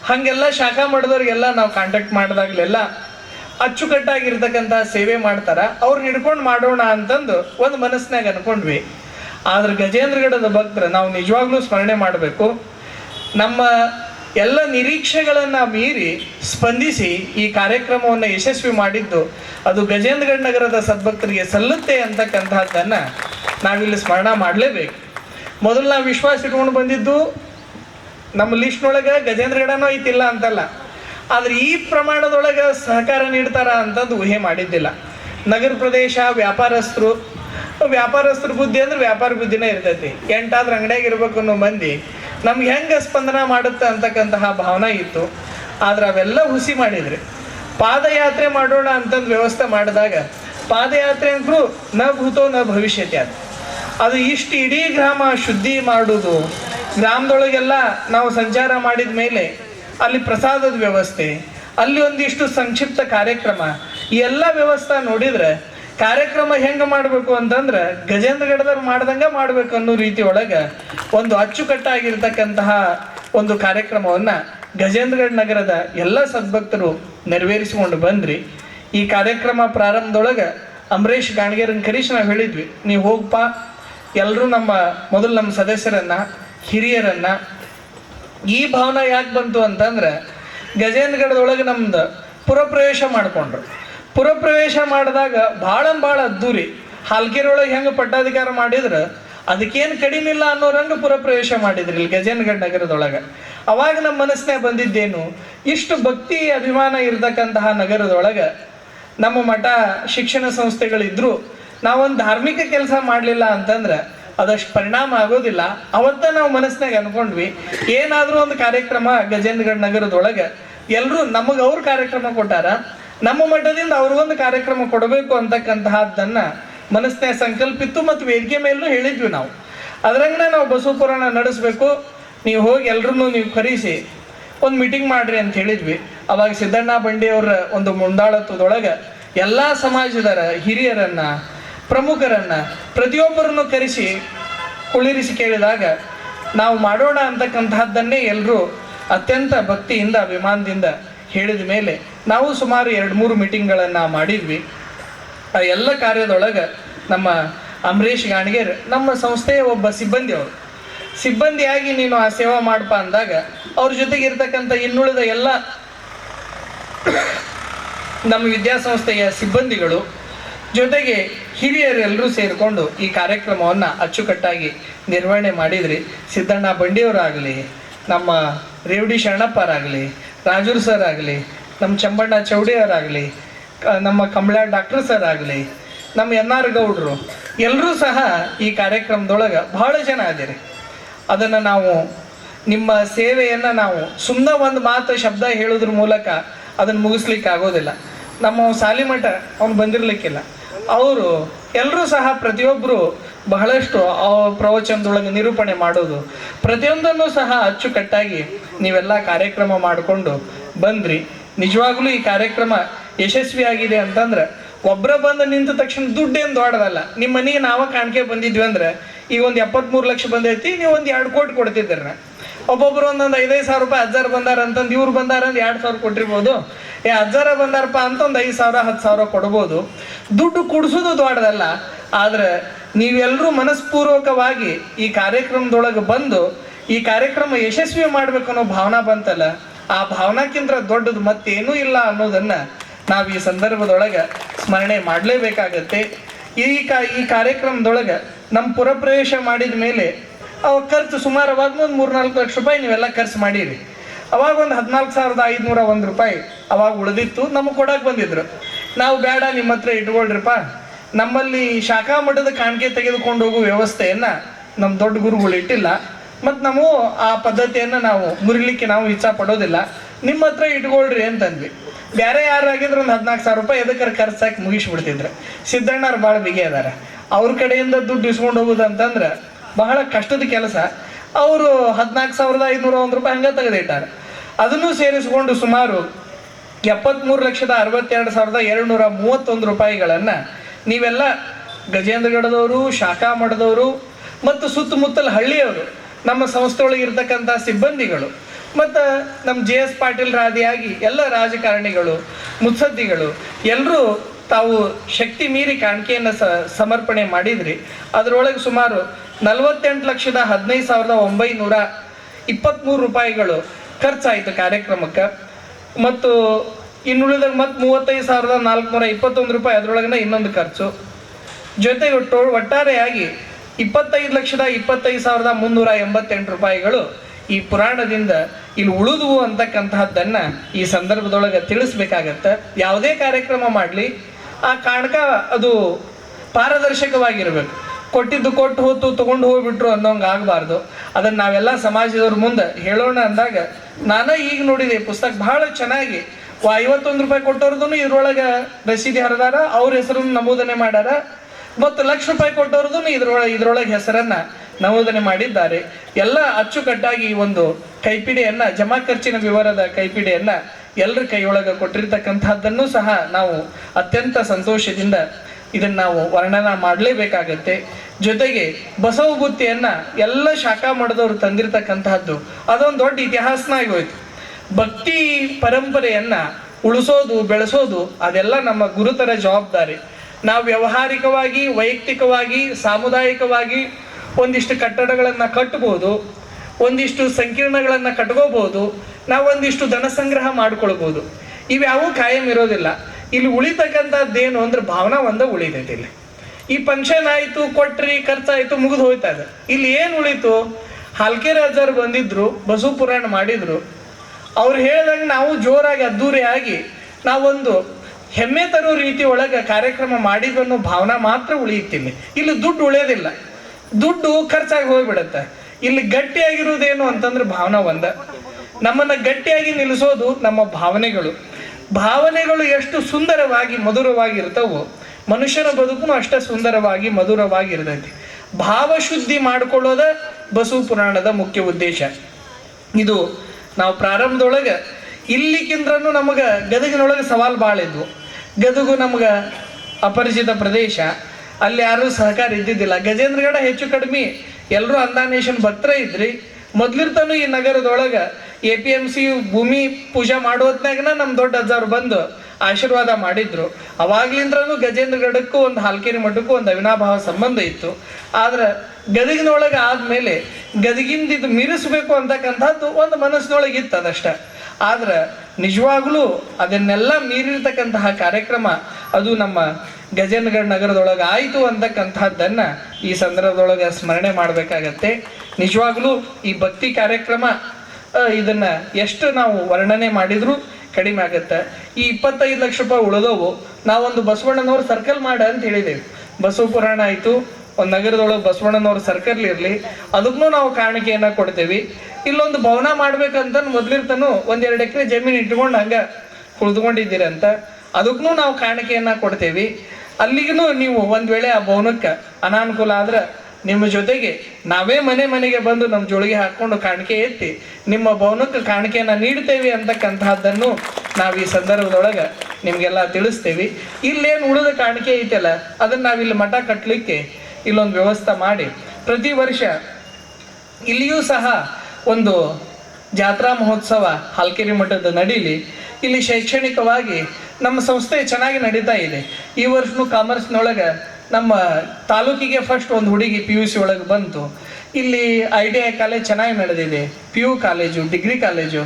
ಹಾಗೆಲ್ಲ ಶಾಖಾ ಮಠದವ್ರಿಗೆಲ್ಲ ನಾವು ಕಾಂಟ್ಯಾಕ್ಟ್ ಮಾಡಿದಾಗಲೆಲ್ಲ ಅಚ್ಚುಕಟ್ಟಾಗಿರ್ತಕ್ಕಂತಹ ಸೇವೆ ಮಾಡ್ತಾರ ಅವ್ರನ್ನ ಹಿಡ್ಕೊಂಡು ಮಾಡೋಣ ಅಂತಂದು ಒಂದು ಮನಸ್ಸಿನಾಗ ಅನ್ಕೊಂಡ್ವಿ. ಆದ್ರೆ ಗಜೇಂದ್ರಗಢದ ಭಕ್ತರ, ನಾವು ನಿಜವಾಗ್ಲೂ ಸ್ಮರಣೆ ಮಾಡಬೇಕು. ನಮ್ಮ ಎಲ್ಲ ನಿರೀಕ್ಷೆಗಳನ್ನು ಮೀರಿ ಸ್ಪಂದಿಸಿ ಈ ಕಾರ್ಯಕ್ರಮವನ್ನು ಯಶಸ್ವಿ ಮಾಡಿದ್ದು, ಅದು ಗಜೇಂದ್ರಗಢ ನಗರದ ಸದ್ಭಕ್ತರಿಗೆ ಸಲ್ಲುತ್ತೆ ಅಂತಕ್ಕಂತಹದ್ದನ್ನ ನಾವಿಲ್ಲಿ ಸ್ಮರಣ ಮಾಡಲೇಬೇಕು. ಮೊದಲು ನಾವು ವಿಶ್ವಾಸ ಇಟ್ಕೊಂಡು ಬಂದಿದ್ದು, ನಮ್ಮ ಲಿಸ್ಟ್ನೊಳಗೆ ಗಜೇಂದ್ರಗಢನೂ ಐತಿಲ್ಲ ಅಂತಲ್ಲ. ಆದ್ರೆ ಈ ಪ್ರಮಾಣದೊಳಗೆ ಸಹಕಾರ ನೀಡ್ತಾರ ಅಂತಂದು ಊಹೆ ಮಾಡಿದ್ದಿಲ್ಲ. ನಗರ ಪ್ರದೇಶ, ವ್ಯಾಪಾರಸ್ಥರು, ವ್ಯಾಪಾರಸ್ಥರ ಬುದ್ಧಿ ಅಂದ್ರೆ ವ್ಯಾಪಾರ ಬುದ್ಧಿನೇ ಇರ್ತೈತಿ. ಎಂಟಾದ್ರೆ ಅಂಗಡಿಯಾಗ ಇರ್ಬೇಕು ಅನ್ನೋ ಮಂದಿ ನಮ್ಗೆ ಹೆಂಗೆ ಸ್ಪಂದನ ಮಾಡುತ್ತೆ ಅಂತಕ್ಕಂತಹ ಭಾವನೆ ಇತ್ತು. ಆದ್ರೆ ಅವೆಲ್ಲ ಹುಸಿ ಮಾಡಿದ್ರಿ. ಪಾದಯಾತ್ರೆ ಮಾಡೋಣ ಅಂತಂದು ವ್ಯವಸ್ಥೆ ಮಾಡಿದಾಗ ಪಾದಯಾತ್ರೆ ಅಂದ್ರೂ ನ ಭೂತೋ ನ ಭವಿಷ್ಯತೆ ಅದು ಅದು ಇಷ್ಟು ಇಡೀ ಗ್ರಾಮ ಶುದ್ಧಿ ಮಾಡುವುದು ಗ್ರಾಮದೊಳಗೆಲ್ಲ ನಾವು ಸಂಚಾರ ಮಾಡಿದ ಮೇಲೆ ಅಲ್ಲಿ ಪ್ರಸಾದದ ವ್ಯವಸ್ಥೆ, ಅಲ್ಲಿ ಒಂದಿಷ್ಟು ಸಂಕ್ಷಿಪ್ತ ಕಾರ್ಯಕ್ರಮ. ಈ ಎಲ್ಲ ವ್ಯವಸ್ಥೆ ನೋಡಿದ್ರೆ ಕಾರ್ಯಕ್ರಮ ಹೆಂಗೆ ಮಾಡಬೇಕು ಅಂತಂದ್ರೆ ಗಜೇಂದ್ರಗಡದಲ್ಲಿ ಮಾಡ್ದಂಗೆ ಮಾಡ್ಬೇಕು ಅನ್ನೋ ರೀತಿ ಒಳಗೆ ಒಂದು ಅಚ್ಚುಕಟ್ಟಾಗಿರ್ತಕ್ಕಂತಹ ಒಂದು ಕಾರ್ಯಕ್ರಮವನ್ನ ಗಜೇಂದ್ರಗಢ ನಗರದ ಎಲ್ಲ ಸದ್ಭಕ್ತರು ನೆರವೇರಿಸಿಕೊಂಡು ಬಂದ್ರಿ. ಈ ಕಾರ್ಯಕ್ರಮ ಪ್ರಾರಂಭದೊಳಗೆ ಅಂಬರೀಷ್ ಗಾಣಗೇರನ್ ಕರೀಶ್ ನಾವು ಹೇಳಿದ್ವಿ, ನೀವು ಹೋಗಪ್ಪ ಎಲ್ಲರೂ ನಮ್ಮ ಮೊದಲು ನಮ್ಮ ಸದಸ್ಯರನ್ನ, ಹಿರಿಯರನ್ನ ಈ ಭಾವನೆ ಯಾಕೆ ಬಂತು ಅಂತಂದ್ರೆ ಗಜೇಂದ್ರಗಢದೊಳಗೆ ನಮ್ದು ಪುರಪ್ರವೇಶ ಮಾಡ್ಕೊಂಡ್ರು. ಪುರಪ್ರವೇಶ ಮಾಡಿದಾಗ ಭಾಳ ಭಾಳ ಅದ್ದೂರಿ. ಹಾಲ್ಕೆರೊಳಗೆ ಹೆಂಗೆ ಪಟ್ಟಾಧಿಕಾರ ಮಾಡಿದ್ರೆ, ಅದಕ್ಕೇನು ಕಡಿಮೆ ಇಲ್ಲ ಅನ್ನೋರಂಗೆ ಪುರಪ್ರವೇಶ ಮಾಡಿದ್ರಿ ಇಲ್ಲಿ ಗಜೇಂದ್ರಗಢ ನಗರದೊಳಗೆ. ಅವಾಗ ನಮ್ಮ ಮನಸ್ಸಿನೇ ಬಂದಿದ್ದೇನು, ಇಷ್ಟು ಭಕ್ತಿ ಅಭಿಮಾನ ಇರತಕ್ಕಂತಹ ನಗರದೊಳಗೆ ನಮ್ಮ ಮಠ ಶಿಕ್ಷಣ ಸಂಸ್ಥೆಗಳಿದ್ರು, ನಾವೊಂದು ಧಾರ್ಮಿಕ ಕೆಲಸ ಮಾಡಲಿಲ್ಲ ಅಂತಂದ್ರೆ ಅದಷ್ಟು ಪರಿಣಾಮ ಆಗೋದಿಲ್ಲ. ಅವತ್ತ ನಾವು ಮನಸ್ಸಿನಾಗ ಅನ್ಕೊಂಡ್ವಿ, ಏನಾದರೂ ಒಂದು ಕಾರ್ಯಕ್ರಮ ಗಜೇಂದ್ರಗಢ ನಗರದೊಳಗೆ ಎಲ್ಲರೂ ನಮಗೆ ಅವ್ರ ಕಾರ್ಯಕ್ರಮ ಕೊಟ್ಟಾರ, ನಮ್ಮ ಮಠದಿಂದ ಅವ್ರಿಗೊಂದು ಕಾರ್ಯಕ್ರಮ ಕೊಡಬೇಕು ಅಂತಕ್ಕಂತಹದ್ದನ್ನ ಮನಸ್ಸಿನಾಗ ಸಂಕಲ್ಪಿತ್ತು ಮತ್ತು ವೇದಿಕೆ ಮೇಲೂ ಹೇಳಿದ್ವಿ ನಾವು. ಅದ್ರಂಗೆ ನಾವು ಬಸವ ಪುರಾಣ ನಡೆಸಬೇಕು, ನೀವು ಹೋಗಿ ಎಲ್ಲರನ್ನೂ ನೀವು ಕರೆಸಿ, ಒಂದು ಮೀಟಿಂಗ್ ಮಾಡ್ರಿ ಅಂತ ಹೇಳಿದ್ವಿ. ಅವಾಗ ಸಿದ್ದಣ್ಣ ಬಂಡಿಯವರ ಒಂದು ಮುಂದಾಳತ್ವದೊಳಗೆ ಎಲ್ಲ ಸಮಾಜದರ ಹಿರಿಯರನ್ನ ಪ್ರಮುಖರನ್ನ ಪ್ರತಿಯೊಬ್ಬರನ್ನು ಕರೆಸಿ ಕುಳಿರಿಸಿ ಕೇಳಿದಾಗ, ನಾವು ಮಾಡೋಣ ಅಂತಕ್ಕಂತಹದ್ದನ್ನೇ ಎಲ್ಲರೂ ಅತ್ಯಂತ ಭಕ್ತಿಯಿಂದ, ಅಭಿಮಾನದಿಂದ ಹೇಳಿದ ಮೇಲೆ ನಾವು ಸುಮಾರು ಎರಡು ಮೂರು ಮೀಟಿಂಗ್ಗಳನ್ನು ಮಾಡಿದ್ವಿ. ಆ ಎಲ್ಲ ಕಾರ್ಯದೊಳಗೆ ನಮ್ಮ ಅಂಬರೀಷ್ ಗಾಣಿಗೇರ್, ನಮ್ಮ ಸಂಸ್ಥೆಯ ಒಬ್ಬ ಸಿಬ್ಬಂದಿ ಅವರು. ಸಿಬ್ಬಂದಿಯಾಗಿ ನೀನು ಆ ಸೇವಾ ಮಾಡಪ್ಪ ಅಂದಾಗ, ಅವ್ರ ಜೊತೆಗೆ ಇರ್ತಕ್ಕಂಥ ಇನ್ನುಳಿದ ಎಲ್ಲ ನಮ್ಮ ವಿದ್ಯಾಸಂಸ್ಥೆಯ ಸಿಬ್ಬಂದಿಗಳು ಜೊತೆಗೆ ಹಿರಿಯರೆಲ್ಲರೂ ಸೇರಿಕೊಂಡು ಈ ಕಾರ್ಯಕ್ರಮವನ್ನು ಅಚ್ಚುಕಟ್ಟಾಗಿ ನಿರ್ವಹಣೆ ಮಾಡಿದ್ರಿ. ಸಿದ್ದಣ್ಣ ಬಂಡಿಯವರಾಗಲಿ, ನಮ್ಮ ರೇವಡಿ ಶರಣಪ್ಪರಾಗಲಿ, ರಾಜೂರ್ ಸರ್ ಆಗಲಿ ನಮ್ಮ ಚಂಬಣ್ಣ ಚೌಡಿಯವರಾಗಲಿ ನಮ್ಮ ಕಮಲಾ ಡಾಕ್ಟರ್ ಸರ್ ಆಗಲಿ ನಮ್ಮ ಎನ್ ಆರ್ ಗೌಡ್ರು, ಎಲ್ಲರೂ ಸಹ ಈ ಕಾರ್ಯಕ್ರಮದೊಳಗೆ ಬಹಳ ಜನ ಅದಿರಿ ಅದನ್ನು ನಾವು ನಿಮ್ಮ ಸೇವೆಯನ್ನು ನಾವು ಸುಮ್ಮನೆ ಒಂದು ಮಾತು ಶಬ್ದ ಹೇಳೋದ್ರ ಮೂಲಕ ಅದನ್ನು ಮುಗಿಸ್ಲಿಕ್ಕೆ ಆಗೋದಿಲ್ಲ ನಮ್ಮ ಸಾಲಿಮಠ ಅವ್ನು ಬಂದಿರಲಿಕ್ಕಿಲ್ಲ. ಅವರು ಎಲ್ಲರೂ ಸಹ ಪ್ರತಿಯೊಬ್ಬರು ಬಹಳಷ್ಟು ಆ ಪ್ರವಚನದೊಳಗೆ ನಿರೂಪಣೆ ಮಾಡೋದು. ಪ್ರತಿಯೊಂದನ್ನು ಸಹ ಅಚ್ಚುಕಟ್ಟಾಗಿ ನೀವೆಲ್ಲ ಕಾರ್ಯಕ್ರಮ ಮಾಡಿಕೊಂಡು ಬಂದ್ರಿ. ನಿಜವಾಗ್ಲೂ ಈ ಕಾರ್ಯಕ್ರಮ ಯಶಸ್ವಿಯಾಗಿದೆ ಅಂತಂದ್ರೆ ಒಬ್ಬರ ಬಂದು ನಿಂತ ತಕ್ಷಣ ದುಡ್ಡೇನು ದೊಡ್ಡದಲ್ಲ. ನಿಮ್ಮ ಮನೆಗೆ ನಾವ ಕಾಣಿಕೆ ಬಂದಿದ್ವಿ ಅಂದ್ರೆ, ಈಗ ಒಂದು ಎಪ್ಪತ್ಮೂರು ಲಕ್ಷ ಬಂದೈತಿ, ನೀವು ಒಂದು ಎರಡು ಕೋಟಿ ಕೊಡ್ತಿದ್ದೀರ. ಒಬ್ಬೊಬ್ರು ಒಂದೊಂದು ಐದೈದು ಸಾವಿರ ರೂಪಾಯಿ ಹಜಾರ್ ಬಂದಾರ ಅಂತಂದು ಇವ್ರು ಬಂದಾರ ಅಂದ್ರೆ ಎರಡು ಸಾವಿರ ಕೊಟ್ಟಿರ್ಬೋದು. ಏ ಹಜಾರ ಬಂದಾರಪ್ಪ ಅಂತ ಒಂದು ಐದು ಸಾವಿರ, ಹತ್ತು ಸಾವಿರ ಕೊಡ್ಬೋದು. ದುಡ್ಡು ಕುಡಿಸೋದು ದೊಡ್ಡದಲ್ಲ. ಆದ್ರೆ ನೀವೆಲ್ಲರೂ ಮನಸ್ಪೂರ್ವಕವಾಗಿ ಈ ಕಾರ್ಯಕ್ರಮದೊಳಗೆ ಬಂದು ಈ ಕಾರ್ಯಕ್ರಮ ಯಶಸ್ವಿ ಮಾಡ್ಬೇಕು ಅನ್ನೋ ಭಾವನಾ ಬಂತಲ್ಲ, ಆ ಭಾವನಾಕ್ಕಿಂತ ದೊಡ್ಡದು ಮತ್ತೇನೂ ಇಲ್ಲ ಅನ್ನೋದನ್ನ ನಾವು ಈ ಸಂದರ್ಭದೊಳಗೆ ಸ್ಮರಣೆ ಮಾಡಲೇಬೇಕಾಗತ್ತೆ. ಈ ಕಾ, ಈ ಕಾರ್ಯಕ್ರಮದೊಳಗೆ ನಮ್ಮ ಪುರಪ್ರವೇಶ ಮಾಡಿದ ಮೇಲೆ ಅವಾಗ ಖರ್ಚು ಸುಮಾರು ಅವಾಗ ಒಂದು ಮೂರ್ನಾಲ್ಕು ಲಕ್ಷ ರೂಪಾಯಿ ನೀವೆಲ್ಲ ಖರ್ಚು ಮಾಡಿರಿ. ಅವಾಗ ಒಂದು ಹದಿನಾಲ್ಕು ಸಾವಿರದ ಐದುನೂರ ಒಂದು ರೂಪಾಯಿ ಅವಾಗ ಉಳಿದಿತ್ತು, ನಮಗೆ ಕೊಡಕ್ಕೆ ಬಂದಿದ್ರು. ನಾವು ಬೇಡ ನಿಮ್ಮ ಹತ್ರ ಇಟ್ಕೊಳ್ರಿಪ್ಪ. ನಮ್ಮಲ್ಲಿ ಶಾಖಾ ಮಠದ ಕಾಣಿಕೆ ತೆಗೆದುಕೊಂಡು ಹೋಗುವ ವ್ಯವಸ್ಥೆಯನ್ನ ನಮ್ಮ ದೊಡ್ಡ ಗುರುಗಳು ಇಟ್ಟಿಲ್ಲ. ಮತ್ತು ನಾವು ಆ ಪದ್ಧತಿಯನ್ನು ನಾವು ಮುರಿಲಿಕ್ಕೆ ನಾವು ಇಚ್ಛ ಪಡೋದಿಲ್ಲ. ನಿಮ್ಮ ಹತ್ರ ಇಟ್ಕೊಳ್ರಿ ಅಂತಂದ್ವಿ. ಬೇರೆ ಯಾರಾಗಿದ್ರೆ ಒಂದು ಹದಿನಾಲ್ಕು ಸಾವಿರ ರೂಪಾಯಿ ಎದಕ್ಕಾರ ಖರ್ಚಾಕಿ ಮುಗಿಸ್ಬಿಡ್ತಿದ್ರು. ಸಿದ್ದಣ್ಣವ್ರು ಭಾಳ ಬಿಗಿ ಅದಾರ. ಅವ್ರ ಕಡೆಯಿಂದ ದುಡ್ಡು ಇಸ್ಕೊಂಡು ಹೋಗೋದು ಅಂತಂದ್ರೆ ಬಹಳ ಕಷ್ಟದ ಕೆಲಸ. ಅವರು ಹದಿನಾಲ್ಕು ಸಾವಿರದ ಐದುನೂರ ಒಂದು ರೂಪಾಯಿ ಹಂಗೆ ತೆಗೆದಿಟ್ಟಾರೆ. ಅದನ್ನು ಸೇರಿಸಿಕೊಂಡು ಸುಮಾರು ಎಪ್ಪತ್ಮೂರು ಲಕ್ಷದ ಅರವತ್ತೆರಡು ಸಾವಿರದ ಎರಡು ನೂರ ಮೂವತ್ತೊಂದು ರೂಪಾಯಿಗಳನ್ನು ನೀವೆಲ್ಲ ಗಜೇಂದ್ರಗಢದವರು ಶಾಖಾ ಮಠದವರು ಮತ್ತು ಸುತ್ತಮುತ್ತಲ ಹಳ್ಳಿಯವರು, ನಮ್ಮ ಸಂಸ್ಥೆ ಒಳಗೆ ಇರ್ತಕ್ಕಂಥ ಸಿಬ್ಬಂದಿಗಳು ಮತ್ತು ನಮ್ಮ ಜೆ ಎಸ್ ಪಾಟೀಲ್ ರಾದಿಯಾಗಿ ಎಲ್ಲ ರಾಜಕಾರಣಿಗಳು, ಮುತ್ಸದ್ದಿಗಳು ಎಲ್ಲರೂ ತಾವು ಶಕ್ತಿ ಮೀರಿ ಕಾಣಿಕೆಯನ್ನು ಸಮರ್ಪಣೆ ಮಾಡಿದ್ರಿ. ಅದರೊಳಗೆ ಸುಮಾರು ನಲವತ್ತೆಂಟು ಲಕ್ಷದ ಹದಿನೈದು ಸಾವಿರದ ಒಂಬೈನೂರ ಇಪ್ಪತ್ತ್ಮೂರು ರೂಪಾಯಿಗಳು ಖರ್ಚಾಯಿತು ಕಾರ್ಯಕ್ರಮಕ್ಕೆ. ಮತ್ತು ಇನ್ನುಳಿದ ಮತ್ತು ಮೂವತ್ತೈದು ಸಾವಿರದ ನಾಲ್ಕುನೂರ ಇಪ್ಪತ್ತೊಂದು ರೂಪಾಯಿ ಅದರೊಳಗನೆ ಇನ್ನೊಂದು ಖರ್ಚು. ಜೊತೆಗೆ ಒಟ್ಟು ಒಟ್ಟಾರೆಯಾಗಿ ಇಪ್ಪತ್ತೈದು ಲಕ್ಷದ ಇಪ್ಪತ್ತೈದು ಸಾವಿರದ ಮುನ್ನೂರ ಎಂಬತ್ತೆಂಟು ರೂಪಾಯಿಗಳು ಈ ಪುರಾಣದಿಂದ ಇಲ್ಲಿ ಉಳಿದುವು ಅಂತಕ್ಕಂತಹದ್ದನ್ನು ಈ ಸಂದರ್ಭದೊಳಗೆ ತಿಳಿಸ್ಬೇಕಾಗತ್ತೆ. ಯಾವುದೇ ಕಾರ್ಯಕ್ರಮ ಮಾಡಲಿ, ಆ ಕಾರಣಕ ಅದು ಪಾರದರ್ಶಕವಾಗಿರ್ಬೇಕು. ಕೊಟ್ಟಿದ್ದು ಕೊಟ್ಟು ಹೋತು, ತಗೊಂಡು ಹೋಗ್ಬಿಟ್ರು ಅನ್ನೋಂಗೆ ಆಗಬಾರ್ದು. ಅದನ್ನು ನಾವೆಲ್ಲ ಸಮಾಜದವ್ರ ಮುಂದೆ ಹೇಳೋಣ ಅಂದಾಗ, ನಾನು ಈಗ ನೋಡಿದೆ, ಪುಸ್ತಕ ಬಹಳ ಚೆನ್ನಾಗಿ ಐವತ್ತೊಂದು ರೂಪಾಯಿ ಕೊಟ್ಟವ್ರದ್ದು ಇದ್ರೊಳಗೆ ರಸೀದಿ ಹರಿದಾರ, ಅವ್ರ ಹೆಸರನ್ನು ನಮೂದನೆ ಮಾಡ್ಯಾರ. ಮತ್ತು ಲಕ್ಷ ರೂಪಾಯಿ ಕೊಟ್ಟವ್ರದ್ದು ಇದ್ರೊಳಗೆ ಇದ್ರೊಳಗೆ ಹೆಸರನ್ನ ನಮೂದನೆ ಮಾಡಿದ್ದಾರೆ. ಎಲ್ಲ ಅಚ್ಚುಕಟ್ಟಾಗಿ ಈ ಒಂದು ಕೈಪಿಡಿಯನ್ನ, ಜಮಾ ಖರ್ಚಿನ ವಿವರದ ಕೈಪಿಡಿಯನ್ನ ಎಲ್ಲರ ಕೈಯೊಳಗೆ ಕೊಟ್ಟಿರ್ತಕ್ಕಂಥದ್ದನ್ನು ಸಹ ನಾವು ಅತ್ಯಂತ ಸಂತೋಷದಿಂದ ಇದನ್ನ ನಾವು ವರ್ಣನ ಮಾಡಲೇಬೇಕಾಗತ್ತೆ. ಜೊತೆಗೆ ಬಸವ ಬುತ್ತಿಯನ್ನು ಎಲ್ಲ ಶಾಖಾ ಮಠದವರು ತಂದಿರತಕ್ಕಂತಹದ್ದು, ಅದೊಂದು ದೊಡ್ಡ ಇತಿಹಾಸನ ಆಗೋಯ್ತು. ಭಕ್ತಿ ಪರಂಪರೆಯನ್ನು ಉಳಿಸೋದು, ಬೆಳೆಸೋದು, ಅದೆಲ್ಲ ನಮ್ಮ ಗುರುತರ ಜವಾಬ್ದಾರಿ. ನಾವು ವ್ಯವಹಾರಿಕವಾಗಿ, ವೈಯಕ್ತಿಕವಾಗಿ, ಸಾಮುದಾಯಿಕವಾಗಿ ಒಂದಿಷ್ಟು ಕಟ್ಟಡಗಳನ್ನು ಕಟ್ಟಬಹುದು ಒಂದಿಷ್ಟು ಸಂಕೀರ್ಣಗಳನ್ನು ಕಟ್ಕೋಬಹುದು ನಾವು ಒಂದಿಷ್ಟು ಧನ ಸಂಗ್ರಹ ಮಾಡ್ಕೊಳ್ಬೋದು. ಇವ್ಯಾವೂ ಕಾಯಂ ಇರೋದಿಲ್ಲ. ಇಲ್ಲಿ ಉಳಿತಕ್ಕಂಥದ್ದೇನು ಅಂದ್ರೆ ಭಾವನಾ ಒಂದ ಉಳಿತೈತಿ ಇಲ್ಲಿ. ಈ ಫಂಕ್ಷನ್ ಆಯಿತು, ಕೊಟ್ರಿ, ಖರ್ಚಾಯಿತು, ಮುಗಿದು ಹೋಯ್ತಾ ಇಲ್ಲಿ ಏನು ಉಳಿತು? ಹಲ್ಕೆ ರಾಜರು ಬಂದಿದ್ರು ಬಸವ ಪುರಾಣ ಮಾಡಿದ್ರು. ಅವ್ರು ಹೇಳ್ದಂಗೆ ನಾವು ಜೋರಾಗಿ ಅದ್ದೂರಿಯಾಗಿ ನಾವೊಂದು ಹೆಮ್ಮೆ ತರೋ ರೀತಿ ಒಳಗೆ ಕಾರ್ಯಕ್ರಮ ಮಾಡಿದ್ವಿ ಅನ್ನೋ ಭಾವನಾ ಮಾತ್ರ ಉಳಿಯುತ್ತೀನಿ. ಇಲ್ಲಿ ದುಡ್ಡು ಉಳಿಯೋದಿಲ್ಲ. ದುಡ್ಡು ಖರ್ಚಾಗಿ ಹೋಗ್ಬಿಡುತ್ತೆ. ಇಲ್ಲಿ ಗಟ್ಟಿಯಾಗಿರೋದೇನು ಅಂತಂದ್ರೆ ಭಾವನಾ ಒಂದ. ನಮ್ಮನ್ನ ಗಟ್ಟಿಯಾಗಿ ನಿಲ್ಲಿಸೋದು ನಮ್ಮ ಭಾವನೆಗಳು. ಭಾವನೆಗಳು ಎಷ್ಟು ಸುಂದರವಾಗಿ ಮಧುರವಾಗಿ ಇರ್ತಾವೋ ಮನುಷ್ಯನ ಬದುಕು ಅಷ್ಟ ಸುಂದರವಾಗಿ ಮಧುರವಾಗಿ ಇರ್ತೈತಿ ಭಾವಶುದ್ಧಿ ಮಾಡಿಕೊಳ್ಳೋದ ಬಸವ ಪುರಾಣದ ಮುಖ್ಯ ಉದ್ದೇಶ. ಇದು ನಾವು ಪ್ರಾರಂಭದೊಳಗೆ ಇಲ್ಲಿಕ್ಕಿಂದ್ರೂ ನಮಗೆ ಗದಗಿನೊಳಗೆ ಸವಾಲು ಭಾಳ ಇದ್ವು. ಗದಗು ನಮ್ಗೆ ಅಪರಿಚಿತ ಪ್ರದೇಶ. ಅಲ್ಲಿ ಯಾರೂ ಸಹಕಾರ ಇದ್ದಿದ್ದಿಲ್ಲ. ಗಜೇಂದ್ರಗಡ ಹೆಚ್ಚು ಕಡಿಮೆ. ಎಲ್ಲರೂ ಅಂದಾನೇಶನ್ ಭಕ್ತರ ಇದ್ರಿ. ಮೊದ್ಲಿರ್ತಾನು ಈ ನಗರದೊಳಗೆ ಎ ಪಿ ಎಂ ಸಿ ಭೂಮಿ ಪೂಜಾ ಮಾಡೋದ್ನಾಗನ ನಮ್ಮ ದೊಡ್ಡ ಅಜ್ಜಾರು ಬಂದು ಆಶೀರ್ವಾದ ಮಾಡಿದ್ರು. ಅವಾಗ್ಲಿಂದ್ರೂ ಗಜೇಂದ್ರಗಢಕ್ಕೂ ಒಂದು ಹಾಲ್ಕೇರಿ ಮಠಕ್ಕೂ ಒಂದು ಅವಿನಾಭಾವ ಸಂಬಂಧ ಇತ್ತು. ಆದ್ರೆ ಗದಗಿನೊಳಗೆ ಆದ್ಮೇಲೆ ಗದಗಿಂದ ಇದು ಮೀರಿಸ್ಬೇಕು ಅಂತಕ್ಕಂಥದ್ದು ಒಂದು ಮನಸ್ಸಿನೊಳಗೆ ಇತ್ತು ಅದಷ್ಟ. ಆದ್ರೆ ನಿಜವಾಗ್ಲೂ ಅದನ್ನೆಲ್ಲ ಮೀರಿರ್ತಕ್ಕಂತಹ ಕಾರ್ಯಕ್ರಮ ಅದು ನಮ್ಮ ಗಜೇಂದ್ರಗಢ ನಗರದೊಳಗೆ ಆಯಿತು ಅಂತಕ್ಕಂಥದ್ದನ್ನ ಈ ಸಂದರ್ಭದೊಳಗೆ ಸ್ಮರಣೆ ಮಾಡಬೇಕಾಗತ್ತೆ. ನಿಜವಾಗ್ಲೂ ಈ ಭಕ್ತಿ ಕಾರ್ಯಕ್ರಮ ಇದನ್ನ ಎಷ್ಟು ನಾವು ವರ್ಣನೆ ಮಾಡಿದ್ರು ಕಡಿಮೆ ಆಗುತ್ತೆ. ಈ ಇಪ್ಪತ್ತೈದು ಲಕ್ಷ ರೂಪಾಯಿ ಉಳಿದವು, ನಾವೊಂದು ಬಸವಣ್ಣನವ್ರು ಸರ್ಕಲ್ ಮಾಡ ಅಂತ ಹೇಳಿದ್ದೇವೆ ಬಸವ ಪುರಾಣ ಆಯಿತು, ಒಂದು ನಗರದೊಳಗೆ ಬಸವಣ್ಣನವ್ರ ಸರ್ಕಲ್ ಇರಲಿ ಅದಕ್ಕೂ ನಾವು ಕಾಣಿಕೆಯನ್ನು ಕೊಡ್ತೇವೆ. ಇಲ್ಲೊಂದು ಭವನ ಮಾಡ್ಬೇಕಂತ ಮೊದ್ಲಿರ್ತಾನು ಒಂದೆರಡು ಎಕರೆ ಜಮೀನು ಇಟ್ಕೊಂಡು ಹಂಗ ಕುಳಿತುಕೊಂಡಿದ್ದೀರಂತ ಅದಕ್ಕೂ ನಾವು ಕಾಣಿಕೆಯನ್ನು ಕೊಡ್ತೇವೆ. ಅಲ್ಲಿಗೂ ನೀವು ಒಂದ್ ವೇಳೆ ಆ ಭವನಕ್ಕೆ ಅನಾನುಕೂಲ ಆದ್ರೆ ನಿಮ್ಮ ಜೊತೆಗೆ ನಾವೇ ಮನೆ ಮನೆಗೆ ಬಂದು ನಮ್ಮ ಜೋಳಿಗೆ ಹಾಕೊಂಡು ಕಾಣಿಕೆ ಎತ್ತಿ ನಿಮ್ಮ ಭವನಕ್ಕೆ ಕಾಣಿಕೆಯನ್ನ ನೀಡ್ತೇವೆ ಅಂತಕ್ಕಂತಹದ್ದನ್ನು ನಾವು ಈ ಸಂದರ್ಭದೊಳಗೆ ನಿಮಗೆಲ್ಲ ತಿಳಿಸ್ತೇವೆ. ಇಲ್ಲೇನು ಉಳಿದ ಕಾಣಿಕೆ ಐತಲ್ಲ, ಅದನ್ನ ನಾವಿಲ್ಲಿ ಮಠ ಕಟ್ಟಲಿಕ್ಕೆ ಇಲ್ಲೊಂದು ವ್ಯವಸ್ಥೆ ಮಾಡಿ. ಪ್ರತಿ ವರ್ಷ ಇಲ್ಲಿಯೂ ಸಹ ಒಂದು ಜಾತ್ರಾ ಮಹೋತ್ಸವ ಹಾಲ್ಕೆರೆ ಮಠದ ನಡೀಲಿ. ಇಲ್ಲಿ ಶೈಕ್ಷಣಿಕವಾಗಿ ನಮ್ಮ ಸಂಸ್ಥೆ ಚೆನ್ನಾಗಿ ನಡೀತಾ ಇದೆ. ಈ ವರ್ಷನೂ ಕಾಮರ್ಸ್ನೊಳಗೆ ನಮ್ಮ ತಾಲೂಕಿಗೆ ಫಸ್ಟ್ ಒಂದು ಹುಡುಗಿ ಪಿ ಯು ಸಿ ಒಳಗೆ ಬಂತು. ಇಲ್ಲಿ ಐ ಟಿ ಐ ಕಾಲೇಜ್ ಚೆನ್ನಾಗಿ ನಡೆದಿದೆ. P U college degree college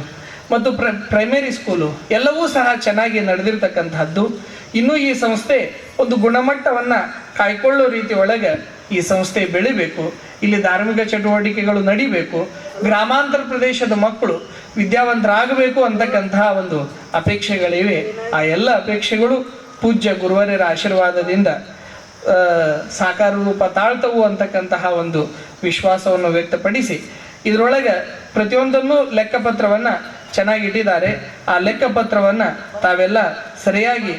ಮತ್ತು ಪ್ರ ಪ್ರೈಮರಿ ಸ್ಕೂಲು ಎಲ್ಲವೂ ಸಹ ಚೆನ್ನಾಗಿ ನಡೆದಿರ್ತಕ್ಕಂಥದ್ದು ಇನ್ನೂ ಈ ಸಂಸ್ಥೆ ಒಂದು ಗುಣಮಟ್ಟವನ್ನು ಕಾಯ್ಕೊಳ್ಳೋ ರೀತಿ ಒಳಗೆ ಈ ಸಂಸ್ಥೆ ಬೆಳಿಬೇಕು. ಇಲ್ಲಿ ಧಾರ್ಮಿಕ ಚಟುವಟಿಕೆಗಳು ನಡಿಬೇಕು. ಗ್ರಾಮಾಂತರ ಪ್ರದೇಶದ ಮಕ್ಕಳು ವಿದ್ಯಾವಂತರಾಗಬೇಕು ಅಂತಕ್ಕಂತಹ ಒಂದು ಅಪೇಕ್ಷೆಗಳಿವೆ. ಆ ಎಲ್ಲ ಅಪೇಕ್ಷೆಗಳು ಪೂಜ್ಯ ಗುರುವರರ ಆಶೀರ್ವಾದದಿಂದ ಸಾಕಾರ ರೂಪ ತಾಳ್ತವು ಅಂತಕ್ಕಂತಹ ಒಂದು ವಿಶ್ವಾಸವನ್ನು ವ್ಯಕ್ತಪಡಿಸಿ ಇದರೊಳಗೆ ಪ್ರತಿಯೊಂದನ್ನು ಲೆಕ್ಕಪತ್ರವನ್ನು ಚೆನ್ನಾಗಿ ಇಟ್ಟಿದ್ದಾರೆ. ಆ ಲೆಕ್ಕಪತ್ರವನ್ನು ತಾವೆಲ್ಲ ಸರಿಯಾಗಿ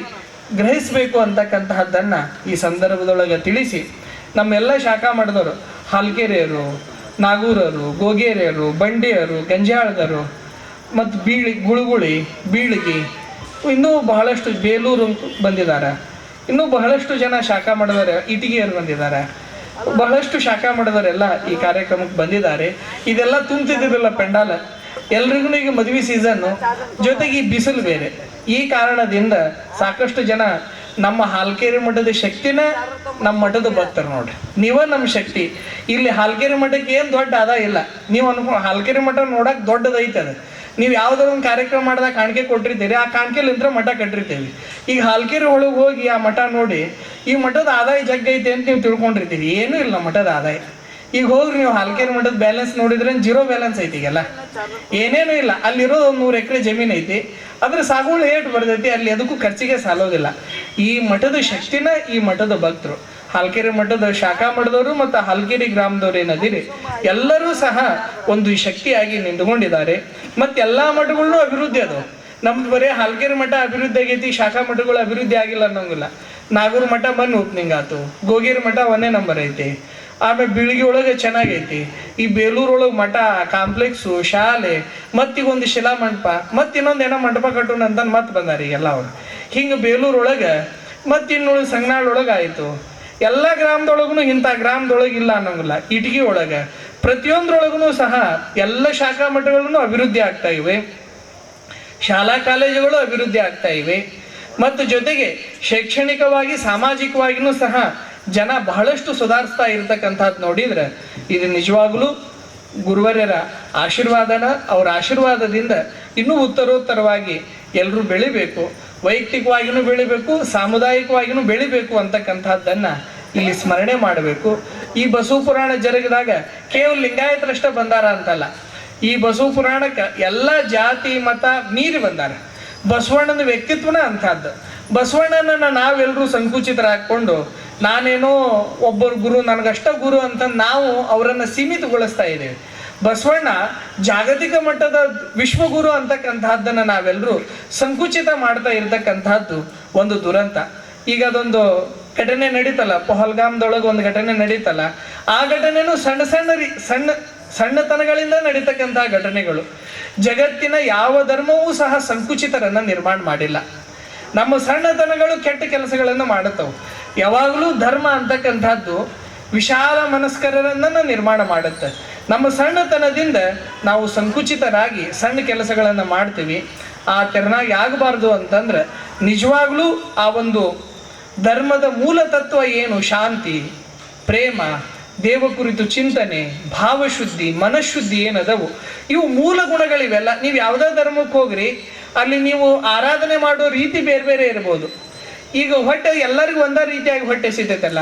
ಗ್ರಹಿಸಬೇಕು ಅಂತಕ್ಕಂತಹದ್ದನ್ನು ಈ ಸಂದರ್ಭದೊಳಗೆ ತಿಳಿಸಿ ನಮ್ಮೆಲ್ಲ ಶಾಖಾ ಮಾಡಿದವರು ಹಾಲ್ಕೆರೆಯರು, ನಾಗೂರರು, ಗೋಗೇರಿಯರು, ಬಂಡಿಯರು ಗಂಜಾಳದರು ಮತ್ತು ಬೀಳಿ, ಗುಳುಗುಳಿ, ಬೀಳಿಗಿ ಇನ್ನೂ ಬಹಳಷ್ಟು ಬೇಲೂರು ಬಂದಿದ್ದಾರೆ. ಇನ್ನೂ ಬಹಳಷ್ಟು ಜನ ಶಾಖಾ ಮಾಡಿದವರು ಇಟಿಗೆಯರು ಬಂದಿದ್ದಾರೆ. ಬಹಳಷ್ಟು ಶಾಖಾ ಮಾಡಿದವರೆಲ್ಲ ಈ ಕಾರ್ಯಕ್ರಮಕ್ಕೆ ಬಂದಿದ್ದಾರೆ. ಇದೆಲ್ಲ ತುಂಬ್ತಿದ್ದಿರಲ್ಲ ಪೆಂಡಾಲ? ಎಲ್ರಿಗೂ ಈಗ ಮದುವೆ ಸೀಸನ್ನು, ಜೊತೆಗೆ ಈ ಬಿಸಿಲು ಬೇರೆ. ಈ ಕಾರಣದಿಂದ ಸಾಕಷ್ಟು ಜನ ನಮ್ಮ ಹಾಲ್ಕೇರಿ ಮಠದ ಶಕ್ತಿನ ನಮ್ಮ ಮಠದ ಬರ್ತಾರೆ ನೋಡ್ರಿ. ನೀವ ನಮ್ಮ ಶಕ್ತಿ. ಇಲ್ಲಿ ಹಾಲ್ಕೇರಿ ಮಠಕ್ಕೆ ಏನು ದೊಡ್ಡ ಅದ ಇಲ್ಲ. ನೀವು ಅನ್ಕೊಂಡು ಹಾಲ್ಕೇರಿ ಮಠ ನೋಡಕ್ ದೊಡ್ಡದೈತೆ ಅದು. ನೀವು ಯಾವುದಾದ್ರು ಒಂದು ಕಾರ್ಯಕ್ರಮ ಮಾಡಿದಾಗ ಕಾಣಿಕೆ ಕೊಟ್ಟಿರ್ತೀರಿ, ಆ ಕಾಣಿಕೆಲಿಂತ್ರ ಮಠ ಕಟ್ಟಿರ್ತೀವಿ. ಈಗ ಹಾಲ್ಕೇರಿ ಒಳಗೆ ಹೋಗಿ ಆ ಮಠ ನೋಡಿ, ಈ ಮಠದ ಆದಾಯ ಜಗ್ಗ ಐತೆ ಅಂತ ನೀವು ತಿಳ್ಕೊಂಡಿರ್ತೀರಿ. ಏನೂ ಇಲ್ಲ ಮಠದ ಆದಾಯ. ಈಗ ಹೋಗ್ರಿ ನೀವು ಹಾಲ್ಕೇರಿ ಮಠದ ಬ್ಯಾಲೆನ್ಸ್ ನೋಡಿದ್ರೆ ಜೀರೋ ಬ್ಯಾಲೆನ್ಸ್ ಐತಿ ಈಗೆಲ್ಲ. ಏನೇನೂ ಇಲ್ಲ. ಅಲ್ಲಿರೋದು ಒಂದು ನೂರು ಎಕರೆ ಜಮೀನು ಐತಿ. ಅದ್ರ ಸಾಗುವಳಿ ಏಟ್ ಬರ್ತೈತಿ. ಅಲ್ಲಿ ಅದಕ್ಕೂ ಖರ್ಚಿಗೆ ಸಾಲೋದಿಲ್ಲ. ಈ ಮಠದ ಶಕ್ತಿನ ಈ ಮಠದ ಭಕ್ತರು ಹಾಲ್ಕೆರೆ ಮಠದ ಶಾಖಾ ಮಠದವರು ಮತ್ತು ಹಾಲ್ಕೆರೆ ಗ್ರಾಮದವರು ಏನದಿರಿ? ಎಲ್ಲರೂ ಸಹ ಒಂದು ಶಕ್ತಿಯಾಗಿ ನಿಂತುಕೊಂಡಿದ್ದಾರೆ. ಮತ್ತು ಎಲ್ಲ ಮಠಗಳನ್ನೂ ಅಭಿವೃದ್ಧಿ ಅದು. ನಮ್ದು ಬರೀ ಹಾಲ್ಕೆರೆ ಮಠ ಅಭಿವೃದ್ಧಿ ಆಗೈತಿ, ಶಾಖಾ ಮಠಗಳು ಅಭಿವೃದ್ಧಿ ಆಗಿಲ್ಲ ಅನ್ನೋಂಗಿಲ್ಲ. ನಾಗೂರ್ ಮಠ ಬಂದು ಓಪನಿಂಗ್ ಆತು. ಗೋಗೇರಿ ಮಠ ಒಂದೇ ನಂಬರ್ ಐತಿ. ಆಮೇಲೆ ಬೀಳಿಗೆ ಒಳಗೆ ಚೆನ್ನಾಗೈತಿ. ಈ ಬೇಲೂರು ಒಳಗೆ ಮಠ ಕಾಂಪ್ಲೆಕ್ಸು ಶಾಲೆ ಮತ್ತೀಗ ಒಂದು ಶಿಲಾ ಮಂಟಪ, ಮತ್ತೆ ಇನ್ನೊಂದು ಏನೋ ಮಂಟಪ ಕಟ್ಟೋಣ ಅಂತ ಮತ್ತೆ ಬಂದಾರೆ ಈಗೆಲ್ಲ ಅವ್ರು. ಹಿಂಗೆ ಬೇಲೂರೊಳಗೆ ಮತ್ತಿನ್ನೊಳಗೆ ಮತ್ತೆ ಇನ್ನುಳಿದ ಸಂಗನಾಳ್ ಒಳಗೆ ಆಯಿತು. ಎಲ್ಲ ಗ್ರಾಮದೊಳಗೂ ಇಂಥ ಗ್ರಾಮದೊಳಗೆ ಇಲ್ಲ ಅನ್ನೋಂಗಿಲ್ಲ. ಇಟಗಿ ಒಳಗೆ. ಪ್ರತಿಯೊಂದ್ರೊಳಗೂ ಸಹ ಎಲ್ಲ ಶಾಖಾ ಮಠಗಳನ್ನು ಅಭಿವೃದ್ಧಿ ಆಗ್ತಾ ಇವೆ. ಶಾಲಾ ಕಾಲೇಜುಗಳು ಅಭಿವೃದ್ಧಿ ಆಗ್ತಾ ಇವೆ. ಮತ್ತು ಜೊತೆಗೆ ಶೈಕ್ಷಣಿಕವಾಗಿ ಸಾಮಾಜಿಕವಾಗಿಯೂ ಸಹ ಜನ ಬಹಳಷ್ಟು ಸುಧಾರಿಸ್ತಾ ಇರತಕ್ಕಂಥದ್ದು ನೋಡಿದ್ರೆ ಇದು ನಿಜವಾಗ್ಲೂ ಗುರುವರ್ಯರ ಆಶೀರ್ವಾದನ, ಅವರ ಆಶೀರ್ವಾದದಿಂದ ಇನ್ನೂ ಉತ್ತರೋತ್ತರವಾಗಿ ಎಲ್ಲರೂ ಬೆಳಿಬೇಕು, ವೈಯಕ್ತಿಕವಾಗಿನೂ ಬೆಳಿಬೇಕು ಸಾಮುದಾಯಿಕವಾಗಿಯೂ ಬೆಳಿಬೇಕು ಅಂತಕ್ಕಂಥದ್ದನ್ನು ಇಲ್ಲಿ ಸ್ಮರಣೆ ಮಾಡಬೇಕು. ಈ ಬಸವ ಪುರಾಣ ಜರುಗಿದಾಗ ಕೇವಲ ಲಿಂಗಾಯತರಷ್ಟೇ ಬಂದಾರ ಅಂತಲ್ಲ. ಈ ಬಸವ ಪುರಾಣಕ್ಕೆ ಎಲ್ಲ ಜಾತಿ, ಮತ ಮೀರಿ ಬಂದಾರ. ಬಸವಣ್ಣನ ವ್ಯಕ್ತಿತ್ವನ ಅಂಥದ್ದು. ಬಸವಣ್ಣನನ್ನು ನಾವೆಲ್ಲರೂ ಸಂಕುಚಿತರಾಕೊಂಡು ನಾನೇನೋ ಒಬ್ಬರು ಗುರು, ನನಗಷ್ಟ ಗುರು ಅಂತ ನಾವು ಅವರನ್ನು ಸೀಮಿತಗೊಳಿಸ್ತಾ ಇದ್ದೇವೆ. ಬಸವಣ್ಣ ಜಾಗತಿಕ ಮಟ್ಟದ ವಿಶ್ವಗುರು ಅಂತಕ್ಕಂತಹದ್ದನ್ನ ನಾವೆಲ್ಲರೂ ಸಂಕುಚಿತ ಮಾಡ್ತಾ ಇರ್ತಕ್ಕಂತಹದ್ದು ಒಂದು ದುರಂತ. ಈಗ ಅದೊಂದು ಘಟನೆ ನಡೀತಲ್ಲ, ಪೊಹಲ್ಗಾಮ್ದೊಳಗೆ ಒಂದು ಘಟನೆ ನಡೀತಲ್ಲ, ಆ ಘಟನೆನೂ ಸಣ್ಣ ಸಣ್ಣ ರೀ, ಸಣ್ಣ, ಸಣ್ಣತನಗಳಿಂದ ನಡೀತಕ್ಕಂತಹ ಘಟನೆಗಳು. ಜಗತ್ತಿನ ಯಾವ ಧರ್ಮವೂ ಸಹ ಸಂಕುಚಿತರನ್ನ ನಿರ್ಮಾಣ ಮಾಡಿಲ್ಲ. ನಮ್ಮ ಸಣ್ಣತನಗಳು ಕೆಟ್ಟ ಕೆಲಸಗಳನ್ನು ಮಾಡುತ್ತವೆ. ಯಾವಾಗಲೂ ಧರ್ಮ ಅಂತಕ್ಕಂಥದ್ದು ವಿಶಾಲ ಮನಸ್ಕರರನ್ನ ನಿರ್ಮಾಣ ಮಾಡುತ್ತೆ. ನಮ್ಮ ಸಣ್ಣತನದಿಂದ ನಾವು ಸಂಕುಚಿತರಾಗಿ ಸಣ್ಣ ಕೆಲಸಗಳನ್ನು ಮಾಡ್ತೀವಿ. ಆ ತೆರನಾಗಿ ಆಗಬಾರ್ದು ಅಂತಂದ್ರೆ ನಿಜವಾಗ್ಲೂ ಆ ಒಂದು ಧರ್ಮದ ಮೂಲ ತತ್ವ ಏನು? ಶಾಂತಿ, ಪ್ರೇಮ ದೇವ ಕುರಿತು ಚಿಂತನೆ, ಭಾವಶುದ್ಧಿ, ಮನಃಶುದ್ಧಿ ಏನದವು? ಇವು ಮೂಲ ಗುಣಗಳಿವೆಲ್ಲ. ನೀವು ಯಾವುದೇ ಧರ್ಮಕ್ಕೆ ಹೋಗ್ರಿ, ಅಲ್ಲಿ ನೀವು ಆರಾಧನೆ ಮಾಡೋ ರೀತಿ ಬೇರೆ ಬೇರೆ ಇರ್ಬೋದು. ಈಗ ಹೊಟ್ಟೆ ಎಲ್ಲರಿಗೂ ಒಂದೇ ರೀತಿಯಾಗಿ ಹೊಟ್ಟೆ ಸಿಗ್ತೈತಲ್ಲ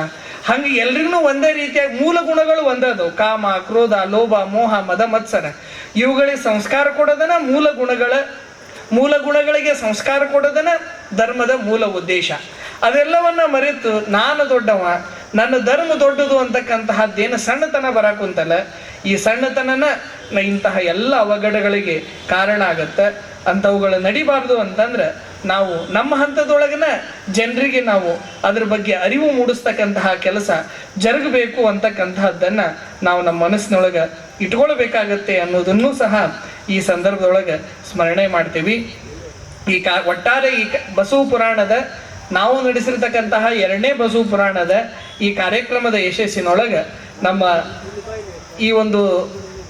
ಹಂಗೆ ಎಲ್ರಿಗೂ ಒಂದೇ ರೀತಿಯಾಗಿ ಮೂಲ ಗುಣಗಳು ಒಂದದು. ಕಾಮ, ಕ್ರೋಧ, ಲೋಭ, ಮೋಹ, ಮದ, ಮತ್ಸರ. ಇವುಗಳಿಗೆ ಸಂಸ್ಕಾರ ಕೊಡೋದನ್ನ ಮೂಲ ಗುಣಗಳ, ಮೂಲ ಗುಣಗಳಿಗೆ ಸಂಸ್ಕಾರ ಕೊಡೋದನ್ನ ಧರ್ಮದ ಮೂಲ ಉದ್ದೇಶ. ಅದೆಲ್ಲವನ್ನ ಮರೆತು ನಾನು ದೊಡ್ಡವ, ನನ್ನ ಧರ್ಮ ದೊಡ್ಡದು ಅಂತಕ್ಕಂತಹದ್ದೇನು ಸಣ್ಣತನ ಬರಾಕುಂತಲ್ಲ ಈ ಸಣ್ಣತನನ ಇಂತಹ ಎಲ್ಲ ಅವಘಡಗಳಿಗೆ ಕಾರಣ ಆಗತ್ತೆ. ಅಂಥವುಗಳು ನಡಿಬಾರ್ದು ಅಂತಂದ್ರೆ ನಾವು ನಮ್ಮ ಹಂತದೊಳಗನ ಜನರಿಗೆ ನಾವು ಅದ್ರ ಬಗ್ಗೆ ಅರಿವು ಮೂಡಿಸ್ತಕ್ಕಂತಹ ಕೆಲಸ ಜರುಗಬೇಕು ಅಂತಕ್ಕಂತಹದ್ದನ್ನ ನಾವು ನಮ್ಮ ಮನಸ್ಸಿನೊಳಗೆ ಇಟ್ಕೊಳ್ಬೇಕಾಗತ್ತೆ ಅನ್ನೋದನ್ನು ಸಹ ಈ ಸಂದರ್ಭದೊಳಗೆ ಸ್ಮರಣೆ ಮಾಡ್ತೀವಿ. ಈ ಕಾ, ಒಟ್ಟಾರೆ ಈ ಬಸವ ಪುರಾಣದ, ನಾವು ನಡೆಸಿರ್ತಕ್ಕಂತಹ ಎರಡನೇ ಬಸವ ಪುರಾಣದ ಈ ಕಾರ್ಯಕ್ರಮದ ಯಶಸ್ಸಿನೊಳಗೆ ನಮ್ಮ ಈ ಒಂದು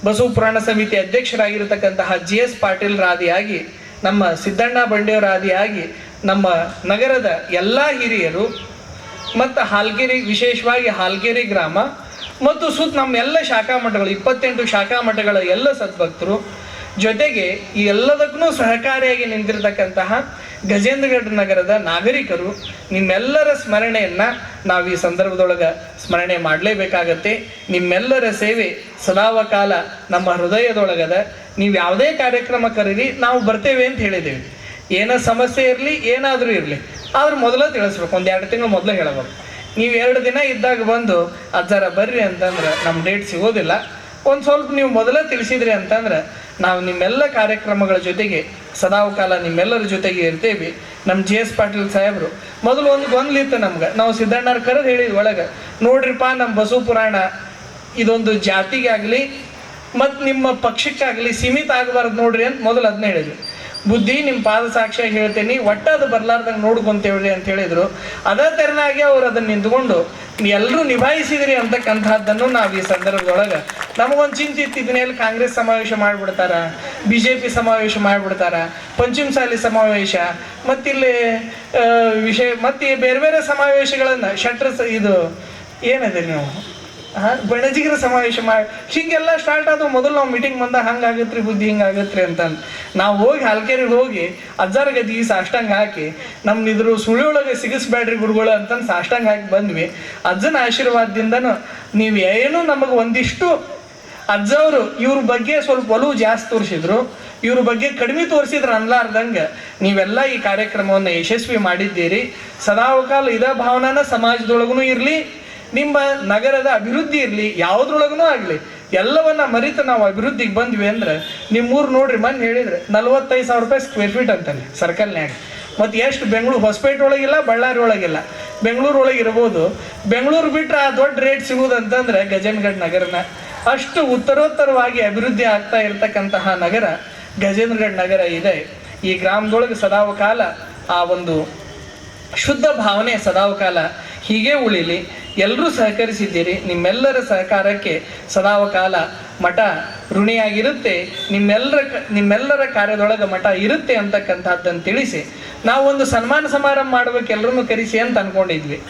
ಬಸವ ಪುರಾಣ ಸಮಿತಿ ಅಧ್ಯಕ್ಷರಾಗಿರ್ತಕ್ಕಂತಹ ಜಿ ಎಸ್ ಪಾಟೀಲ್ ರಾದಿಯಾಗಿ ನಮ್ಮ ಸಿದ್ದಣ್ಣ ಬಂಡೆಯವರ ಆದಿಯಾಗಿ ನಮ್ಮ ನಗರದ ಎಲ್ಲ ಹಿರಿಯರು ಮತ್ತು ಹಾಲ್ಗೆರೆ, ವಿಶೇಷವಾಗಿ ಹಾಲ್ಗೆರೆ ಗ್ರಾಮ, ಮತ್ತು ಸುತ್ತ ನಮ್ಮ ಎಲ್ಲ ಶಾಖಾ ಮಠಗಳು, ಇಪ್ಪತ್ತೆಂಟು ಶಾಖಾ ಮಠಗಳ ಎಲ್ಲ ಸದ್ಭಕ್ತರು ಜೊತೆಗೆ ಈ ಎಲ್ಲದಕ್ಕೂ ಸಹಕಾರಿಯಾಗಿ ನಿಂತಿರತಕ್ಕಂತಹ ಗಜೇಂದ್ರಗಢ ನಗರದ ನಾಗರಿಕರು ನಿಮ್ಮೆಲ್ಲರ ಸ್ಮರಣೆಯನ್ನ ನಾವು ಈ ಸಂದರ್ಭದೊಳಗೆ ಸ್ಮರಣೆ ಮಾಡಲೇಬೇಕಾಗತ್ತೆ. ನಿಮ್ಮೆಲ್ಲರ ಸೇವೆ ಸದಾವಕಾಲ ನಮ್ಮ ಹೃದಯದೊಳಗದ. ನೀವು ಯಾವುದೇ ಕಾರ್ಯಕ್ರಮ ಕರೀರಿ, ನಾವು ಬರ್ತೇವೆ ಅಂತ ಹೇಳಿದ್ದೇವೆ ಏನ ಸಮಸ್ಯೆ ಇರಲಿ, ಏನಾದರೂ ಇರಲಿ, ಆದ್ರೆ ಮೊದಲ ತಿಳಿಸ್ಬೇಕು. ಒಂದು ಎರಡು ತಿಂಗಳು ಮೊದಲು ಹೇಳಬೇಕು. ನೀವು ಎರಡು ದಿನ ಇದ್ದಾಗ ಬಂದು, ಅಜ್ಜಾರ ಬರ್ರಿ ಅಂತಂದ್ರೆ ನಮ್ಮ ಡೇಟ್ ಸಿಗೋದಿಲ್ಲ. ಒಂದು ಸ್ವಲ್ಪ ನೀವು ಮೊದಲೇ ತಿಳಿಸಿದ್ರಿ ಅಂತಂದ್ರೆ ನಾವು ನಿಮ್ಮೆಲ್ಲ ಕಾರ್ಯಕ್ರಮಗಳ ಜೊತೆಗೆ ಸದಾವು ಕಾಲ ನಿಮ್ಮೆಲ್ಲರ ಜೊತೆಗೆ ಇರ್ತೇವೆ. ನಮ್ಮ ಜಿ ಎಸ್ ಪಾಟೀಲ್ ಸಾಹೇಬರು, ಮೊದಲು ಒಂದು ಗೊಂದಲಿತ್ತು ನಮ್ಗೆ. ನಾವು ಸಿದ್ದಣ್ಣವ್ರ ಕರೆದು ಹೇಳಿದ್ವಿ ಒಳಗೆ, ನೋಡ್ರಿಪ್ಪ ನಮ್ಮ ಬಸವ ಪುರಾಣ ಇದೊಂದು ಜಾತಿಗೆ ಆಗಲಿ ಮತ್ತು ನಿಮ್ಮ ಪಕ್ಷಕ್ಕಾಗಲಿ ಸೀಮಿತ ಆಗಬಾರ್ದು ನೋಡ್ರಿ ಅಂತ ಮೊದಲು ಅದನ್ನ ಹೇಳಿದ್ವಿ. ಬುದ್ಧಿ ನಿಮ್ಮ ಪಾದ ಸಾಕ್ಷಿಯಾಗಿ ಹೇಳ್ತೇನೆ. ಒಟ್ಟ ಅದು ಬರ್ಲಾರ್ದಂಗೆ ನೋಡ್ಕೊಂತೇವ್ರಿ ಅಂತ ಹೇಳಿದ್ರು. ಅದೇ ತೆರನಾಗಿ ಅವ್ರು ಅದನ್ನ ನಿಂತ್ಕೊಂಡು ಎಲ್ಲರೂ ನಿಭಾಯಿಸಿದ್ರಿ ಅಂತಕ್ಕಂಥದ್ದನ್ನು ನಾವು ಈ ಸಂದರ್ಭದೊಳಗೆ. ನಮಗೊಂದು ಚಿಂತೆ ಇತ್ತು ಇದನ್ನೆಲ್ಲಿ ಕಾಂಗ್ರೆಸ್ ಸಮಾವೇಶ ಮಾಡಿಬಿಡ್ತಾರ ಬಿ ಜೆ ಪಿ ಸಮಾವೇಶ ಮಾಡಿಬಿಡ್ತಾರ ಪಂಚಮಸಾಲಿ ಸಮಾವೇಶ, ಮತ್ತಿಲ್ಲಿ ವಿಷಯ, ಮತ್ತೆ ಬೇರೆ ಬೇರೆ ಸಮಾವೇಶಗಳನ್ನು, ಶಟ್ರ್ ಇದು, ಏನಿದೆ ನೀವು? ಬಣಜಿಗರ ಸಮಾವೇಶ ಮಾಡಿ ಹಿಂಗೆಲ್ಲ ಸ್ಟಾರ್ಟ್ ಆದವು ಮೊದಲು ನಾವು ಮೀಟಿಂಗ್ ಬಂದಾಗ ಹಂಗಾಗತ್ರಿ ಬುದ್ಧಿ ಹಿಂಗಾಗತ್ರಿ ಅಂತ ನಾವು ಹೋಗಿ ಹಲ್ಕೇರಿಗೆ ಹೋಗಿ ಅಜ್ಜಾರ ಗದಿ ಸಾಷ್ಟಾಂಗ ಹಾಕಿ ನಮ್ಮ ಇದ್ರ ಸುಳಿಯೊಳಗೆ ಸಿಗಿಸ್ಬೇಡ್ರಿ ಗುರುಗಳು ಅಂತಂದು ಸಾಷ್ಟಾಂಗ ಹಾಕಿ ಬಂದ್ವಿ. ಅಜ್ಜನ ಆಶೀರ್ವಾದದಿಂದನೂ ನೀವು ಏನು ನಮಗೆ ಒಂದಿಷ್ಟು ಅಜ್ಜವರು ಇವ್ರ ಬಗ್ಗೆ ಸ್ವಲ್ಪ ಒಲವು ಜಾಸ್ತಿ ತೋರಿಸಿದ್ರು. ಇವ್ರ ಬಗ್ಗೆ ಕಡಿಮೆ ತೋರಿಸಿದ್ರು ಅನ್ಲಾರ್ದಂಗೆ ನೀವೆಲ್ಲ ಈ ಕಾರ್ಯಕ್ರಮವನ್ನು ಯಶಸ್ವಿ ಮಾಡಿದ್ದೀರಿ. ಸದಾವಕಾಲ ಇದ ಭಾವನಾನ ಸಮಾಜದೊಳಗೂ ಇರಲಿ. ನಿಮ್ಮ ನಗರದ ಅಭಿವೃದ್ಧಿ ಇರಲಿ ಯಾವುದ್ರೊಳಗೂ ಆಗಲಿ, ಎಲ್ಲವನ್ನ ಮರಿತು ನಾವು ಅಭಿವೃದ್ಧಿಗೆ ಬಂದ್ವಿ ಅಂದ್ರೆ ನಿಮ್ಮೂರು ನೋಡ್ರಿ, ಮೊನ್ನೆ ಹೇಳಿದ್ರೆ ನಲ್ವತ್ತೈದು ಸಾವಿರ ರೂಪಾಯಿ ಸ್ಕ್ವೇರ್ ಫೀಟ್ ಅಂತಾನೆ ಸರ್ಕಲ್ನ್ಯಾಗ ಮತ್ತು ಎಷ್ಟು ಬೆಂಗಳೂರು ಹೊಸಪೇಟೆ ಒಳಗಿಲ್ಲ, ಬಳ್ಳಾರಿ ಒಳಗಿಲ್ಲ. ಬೆಂಗಳೂರು ಒಳಗೆ ಇರ್ಬೋದು. ಬೆಂಗಳೂರು ಬಿಟ್ಟರೆ ಆ ದೊಡ್ಡ ರೇಟ್ ಸಿಗುವುದಂತಂದ್ರೆ ಗಜೇಂದ್ರಗಢ ನಗರನ. ಅಷ್ಟು ಉತ್ತರೋತ್ತರವಾಗಿ ಅಭಿವೃದ್ಧಿ ಆಗ್ತಾ ಇರತಕ್ಕಂತಹ ನಗರ ಗಜೇಂದ್ರಗಢ ನಗರ ಇದೆ. ಈ ಗ್ರಾಮದೊಳಗೆ ಸದಾವಕಾಲ ಆ ಒಂದು ಶುದ್ಧ ಭಾವನೆ ಸದಾವಕಾಲ ಹೀಗೆ ಉಳಿಲಿ. ಎಲ್ಲರೂ ಸಹಕರಿಸಿದ್ದೀರಿ. ನಿಮ್ಮೆಲ್ಲರ ಸಹಕಾರಕ್ಕೆ ಸದಾವಕಾಲ ಮಠ ಋಣಿಯಾಗಿರುತ್ತೆ. ನಿಮ್ಮೆಲ್ಲರ ನಿಮ್ಮೆಲ್ಲರ ಕಾರ್ಯದೊಳಗೆ ಮಠ ಇರುತ್ತೆ ಅಂತಕ್ಕಂಥದ್ದನ್ನು ತಿಳಿಸಿ. ನಾವು ಒಂದು ಸನ್ಮಾನ ಸಮಾರಂಭ ಮಾಡ್ಬೇಕು ಎಲ್ಲರನ್ನೂ ಕರೆಸಿ ಅಂತ ಅನ್ಕೊಂಡಿದ್ವಿ.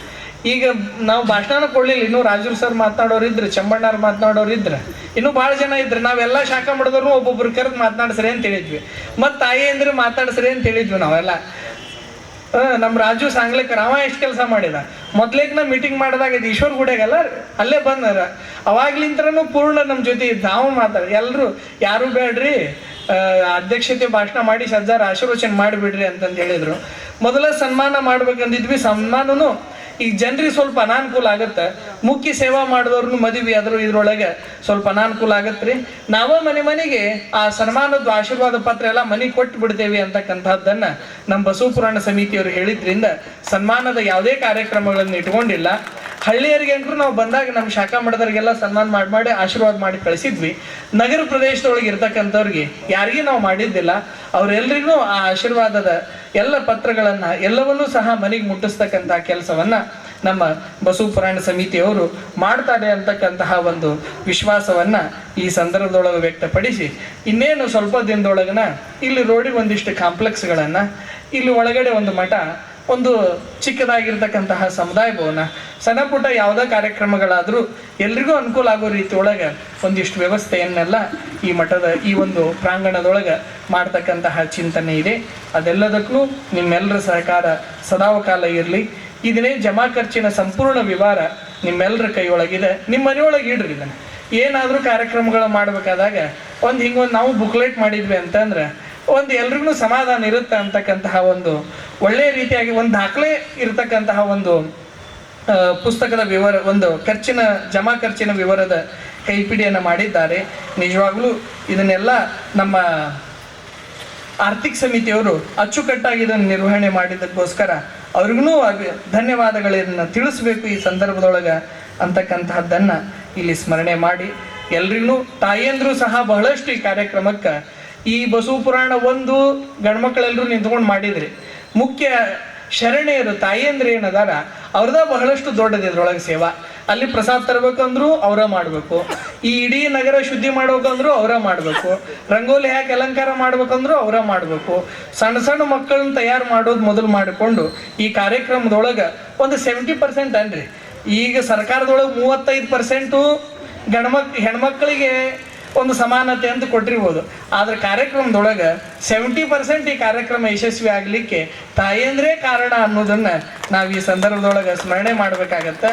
ಈಗ ನಾವು ಭಾಷಣ ಕೊಡ್ಲಿಲ್ಲ. ಇನ್ನೂ ರಾಜೂರ್ ಸರ್ ಮಾತನಾಡೋರು ಇದ್ರು ಚಂಬಣ್ಣವ್ರು ಮಾತನಾಡೋರು ಇದ್ರು. ಇನ್ನೂ ಭಾಳ ಜನ ಇದ್ರೆ. ನಾವೆಲ್ಲ ಶಾಖ ಮಾಡಿದವ್ರು ಒಬ್ಬೊಬ್ರು ಕರೆದು ಮಾತನಾಡ್ಸ್ರಿ ಅಂತ ಹೇಳಿದ್ವಿ. ಮತ್ತು ತಾಯಿ ಅಂದ್ರೆ ಮಾತಾಡ್ಸ್ರಿ ಅಂತ ಹೇಳಿದ್ವಿ ನಾವೆಲ್ಲ. ನಮ್ಮ ರಾಜು ಸಾಂಗ್ಲಕ್ಕೆ ರಾಮ ಎಷ್ಟು ಕೆಲಸ ಮಾಡಿದ? ಮೊದ್ಲೇಕ್ ನಾ ಮೀಟಿಂಗ್ ಮಾಡಿದಾಗ ಇದು ಈಶ್ವರ್ ಗುಡಿಯಾಗಲ್ಲ ಅಲ್ಲೇ ಬಂದಾರ. ಅವಾಗ್ಲಿಂತ್ರನು ಪೂರ್ಣ ನಮ್ಮ ಜೊತೆ ನಾವು ಮಾತಾಡ ಎಲ್ಲರೂ ಯಾರು ಬೇಡ್ರಿ ಅಧ್ಯಕ್ಷತೆ ಭಾಷಣ ಮಾಡಿ ಸಜ್ಜಾರ ಆಶೀರ್ವಚನ ಮಾಡಿಬಿಡ್ರಿ ಅಂತಂದು ಹೇಳಿದ್ರು. ಮೊದಲ ಸನ್ಮಾನ ಮಾಡ್ಬೇಕಂದಿದ್ವಿ. ಸನ್ಮಾನನು ಈಗ ಜನರಿಗೆ ಸ್ವಲ್ಪ ಅನಾನುಕೂಲ ಆಗುತ್ತೆ. ಮುಖ್ಯ ಸೇವಾ ಮಾಡಿದವ್ರನ್ನು ಮದುವೆ ಆದ್ರು ಇದ್ರೊಳಗೆ ಸ್ವಲ್ಪ ಅನಾನುಕೂಲ ಆಗತ್ರಿ. ನಾವ ಮನೆ ಮನೆಗೆ ಆ ಸನ್ಮಾನದ ಆಶೀರ್ವಾದ ಪತ್ರ ಎಲ್ಲ ಮನೆ ಕೊಟ್ಟು ಬಿಡ್ತೇವೆ ಅಂತಕ್ಕಂಥದ್ದನ್ನ ನಮ್ಮ ಬಸವಪುರಾಣ ಸಮಿತಿಯವರು ಹೇಳಿದ್ರಿಂದ ಸನ್ಮಾನದ ಯಾವುದೇ ಕಾರ್ಯಕ್ರಮಗಳನ್ನು ಇಟ್ಕೊಂಡಿಲ್ಲ. ಹಳ್ಳಿಯರಿಗೆ ಅಂಕರು ನಾವು ಬಂದಾಗ ನಮ್ಮ ಶಾಖಾ ಮಠದವ್ರಿಗೆಲ್ಲ ಸನ್ಮಾನ ಮಾಡಿ ಮಾಡಿ ಆಶೀರ್ವಾದ ಮಾಡಿ ಕಳಿಸಿದ್ವಿ. ನಗರ ಪ್ರದೇಶದೊಳಗೆ ಇರ್ತಕ್ಕಂಥವ್ರಿಗೆ ಯಾರಿಗೂ ನಾವು ಮಾಡಿದ್ದಿಲ್ಲ. ಅವರೆಲ್ಲರಿಗೂ ಆ ಆಶೀರ್ವಾದದ ಎಲ್ಲ ಪತ್ರಗಳನ್ನ ಎಲ್ಲವನ್ನೂ ಸಹ ಮನೆಗೆ ಮುಟ್ಟಿಸ್ತಕ್ಕಂತಹ ಕೆಲಸವನ್ನ ನಮ್ಮ ಬಸವ ಪುರಾಣ ಸಮಿತಿಯವರು ಮಾಡ್ತಾರೆ ಅಂತಕ್ಕಂತಹ ಒಂದು ವಿಶ್ವಾಸವನ್ನ ಈ ಸಂದರ್ಭದೊಳಗೆ ವ್ಯಕ್ತಪಡಿಸಿ, ಇನ್ನೇನು ಸ್ವಲ್ಪ ದಿನದೊಳಗನ ಇಲ್ಲಿ ರೋಡಿಗೆ ಒಂದಿಷ್ಟು ಕಾಂಪ್ಲೆಕ್ಸ್ಗಳನ್ನ ಇಲ್ಲಿ ಒಳಗಡೆ ಒಂದು ಮಠ ಒಂದು ಚಿಕ್ಕದಾಗಿರ್ತಕ್ಕಂತಹ ಸಮುದಾಯ ಭವನ ಸಣ್ಣ ಪುಟ್ಟ ಯಾವುದೇ ಕಾರ್ಯಕ್ರಮಗಳಾದರೂ ಎಲ್ರಿಗೂ ಅನುಕೂಲ ಆಗೋ ರೀತಿ ಒಳಗೆ ಒಂದಿಷ್ಟು ವ್ಯವಸ್ಥೆಯನ್ನೆಲ್ಲ ಈ ಮಠದ, ಈ ಒಂದು ಪ್ರಾಂಗಣದೊಳಗೆ ಮಾಡ್ತಕ್ಕಂತಹ ಚಿಂತನೆ ಇದೆ. ಅದೆಲ್ಲದಕ್ಕೂ ನಿಮ್ಮೆಲ್ಲರ ಸಹಕಾರ ಸದಾವಕಾಲ ಇರಲಿ. ಇದನ್ನೇ ಜಮಾ ಖರ್ಚಿನ ಸಂಪೂರ್ಣ ವಿವರ ನಿಮ್ಮೆಲ್ಲರ ಕೈಯೊಳಗಿದೆ. ನಿಮ್ಮ ಮನೆಯೊಳಗೆ ಇಡ್ರಿ ಇದನ್ನು. ಏನಾದರೂ ಕಾರ್ಯಕ್ರಮಗಳು ಮಾಡಬೇಕಾದಾಗ ಒಂದು ಹಿಂಗೊಂದು ನಾವು ಬುಕ್ಲೆಟ್ ಮಾಡಿದ್ವಿ ಅಂತಂದ್ರೆ ಒಂದು ಎಲ್ರಿಗೂ ಸಮಾಧಾನ ಇರುತ್ತೆ ಅಂತಕ್ಕಂತಹ ಒಂದು ಒಳ್ಳೆಯ ರೀತಿಯಾಗಿ ಒಂದು ದಾಖಲೆ ಇರತಕ್ಕಂತಹ ಒಂದು ಪುಸ್ತಕದ ವಿವರ, ಒಂದು ಖರ್ಚಿನ, ಜಮಾ ಖರ್ಚಿನ ವಿವರದ ಕೈಪಿಡಿಯನ್ನು ಮಾಡಿದ್ದಾರೆ. ನಿಜವಾಗ್ಲೂ ಇದನ್ನೆಲ್ಲ ನಮ್ಮ ಆರ್ಥಿಕ ಸಮಿತಿಯವರು ಅಚ್ಚುಕಟ್ಟಾಗಿ ಇದನ್ನು ನಿರ್ವಹಣೆ ಮಾಡಿದ್ದಕ್ಕೋಸ್ಕರ ಅವ್ರಿಗೂ ಧನ್ಯವಾದಗಳನ್ನು ತಿಳಿಸಬೇಕು ಈ ಸಂದರ್ಭದೊಳಗೆ ಅಂತಕ್ಕಂತಹದ್ದನ್ನು ಇಲ್ಲಿ ಸ್ಮರಣೆ ಮಾಡಿ. ಎಲ್ರಿಗೂ ತಾಯಿಯಂದ್ರು ಸಹ ಬಹಳಷ್ಟು ಈ ಕಾರ್ಯಕ್ರಮಕ್ಕೆ ಈ ಬಸವ ಪುರಾಣ ಒಂದು ಗಂಡ್ಮಕ್ಳೆಲ್ಲರೂ ನಿಂತ್ಕೊಂಡು ಮಾಡಿದ್ರಿ. ಮುಖ್ಯ ಶರಣೆಯರು ತಾಯಿಯಂದ್ರೆ ಏನದಾರ ಅವ್ರದ ಬಹಳಷ್ಟು ದೊಡ್ಡದು ಇದ್ರೊಳಗೆ ಸೇವಾ. ಅಲ್ಲಿ ಪ್ರಸಾದ ತರಬೇಕಂದ್ರೂ ಅವರ ಮಾಡಬೇಕು. ಈ ಇಡೀ ನಗರ ಶುದ್ಧಿ ಮಾಡ್ಬೇಕಂದ್ರೂ ಅವರ ಮಾಡಬೇಕು. ರಂಗೋಲಿ ಹಾಕಿ ಅಲಂಕಾರ ಮಾಡ್ಬೇಕಂದ್ರೂ ಅವರ ಮಾಡಬೇಕು. ಸಣ್ಣ ಸಣ್ಣ ಮಕ್ಕಳನ್ನ ತಯಾರು ಮಾಡೋದು ಮೊದಲು ಮಾಡಿಕೊಂಡು ಈ ಕಾರ್ಯಕ್ರಮದೊಳಗೆ ಒಂದು ಸೆವೆಂಟಿ ಪರ್ಸೆಂಟ್ ಅನ್ರಿ. ಈಗ ಸರ್ಕಾರದೊಳಗೆ ಮೂವತ್ತೈದು ಪರ್ಸೆಂಟು ಗಂಡ್ಮಕ್, ಹೆಣ್ಮಕ್ಳಿಗೆ ಒಂದು ಸಮಾನತೆ ಅಂತ ಕೊಟ್ಟಿರ್ಬೋದು. ಆದ್ರೆ ಕಾರ್ಯಕ್ರಮದೊಳಗೆ ಸೆವೆಂಟಿ ಪರ್ಸೆಂಟ್ ಈ ಕಾರ್ಯಕ್ರಮ ಯಶಸ್ವಿ ಆಗಲಿಕ್ಕೆ ತಾಯಿಯಂದ್ರೆ ಕಾರಣ ಅನ್ನೋದನ್ನ ನಾವು ಈ ಸಂದರ್ಭದೊಳಗೆ ಸ್ಮರಣೆ ಮಾಡ್ಬೇಕಾಗತ್ತೆ.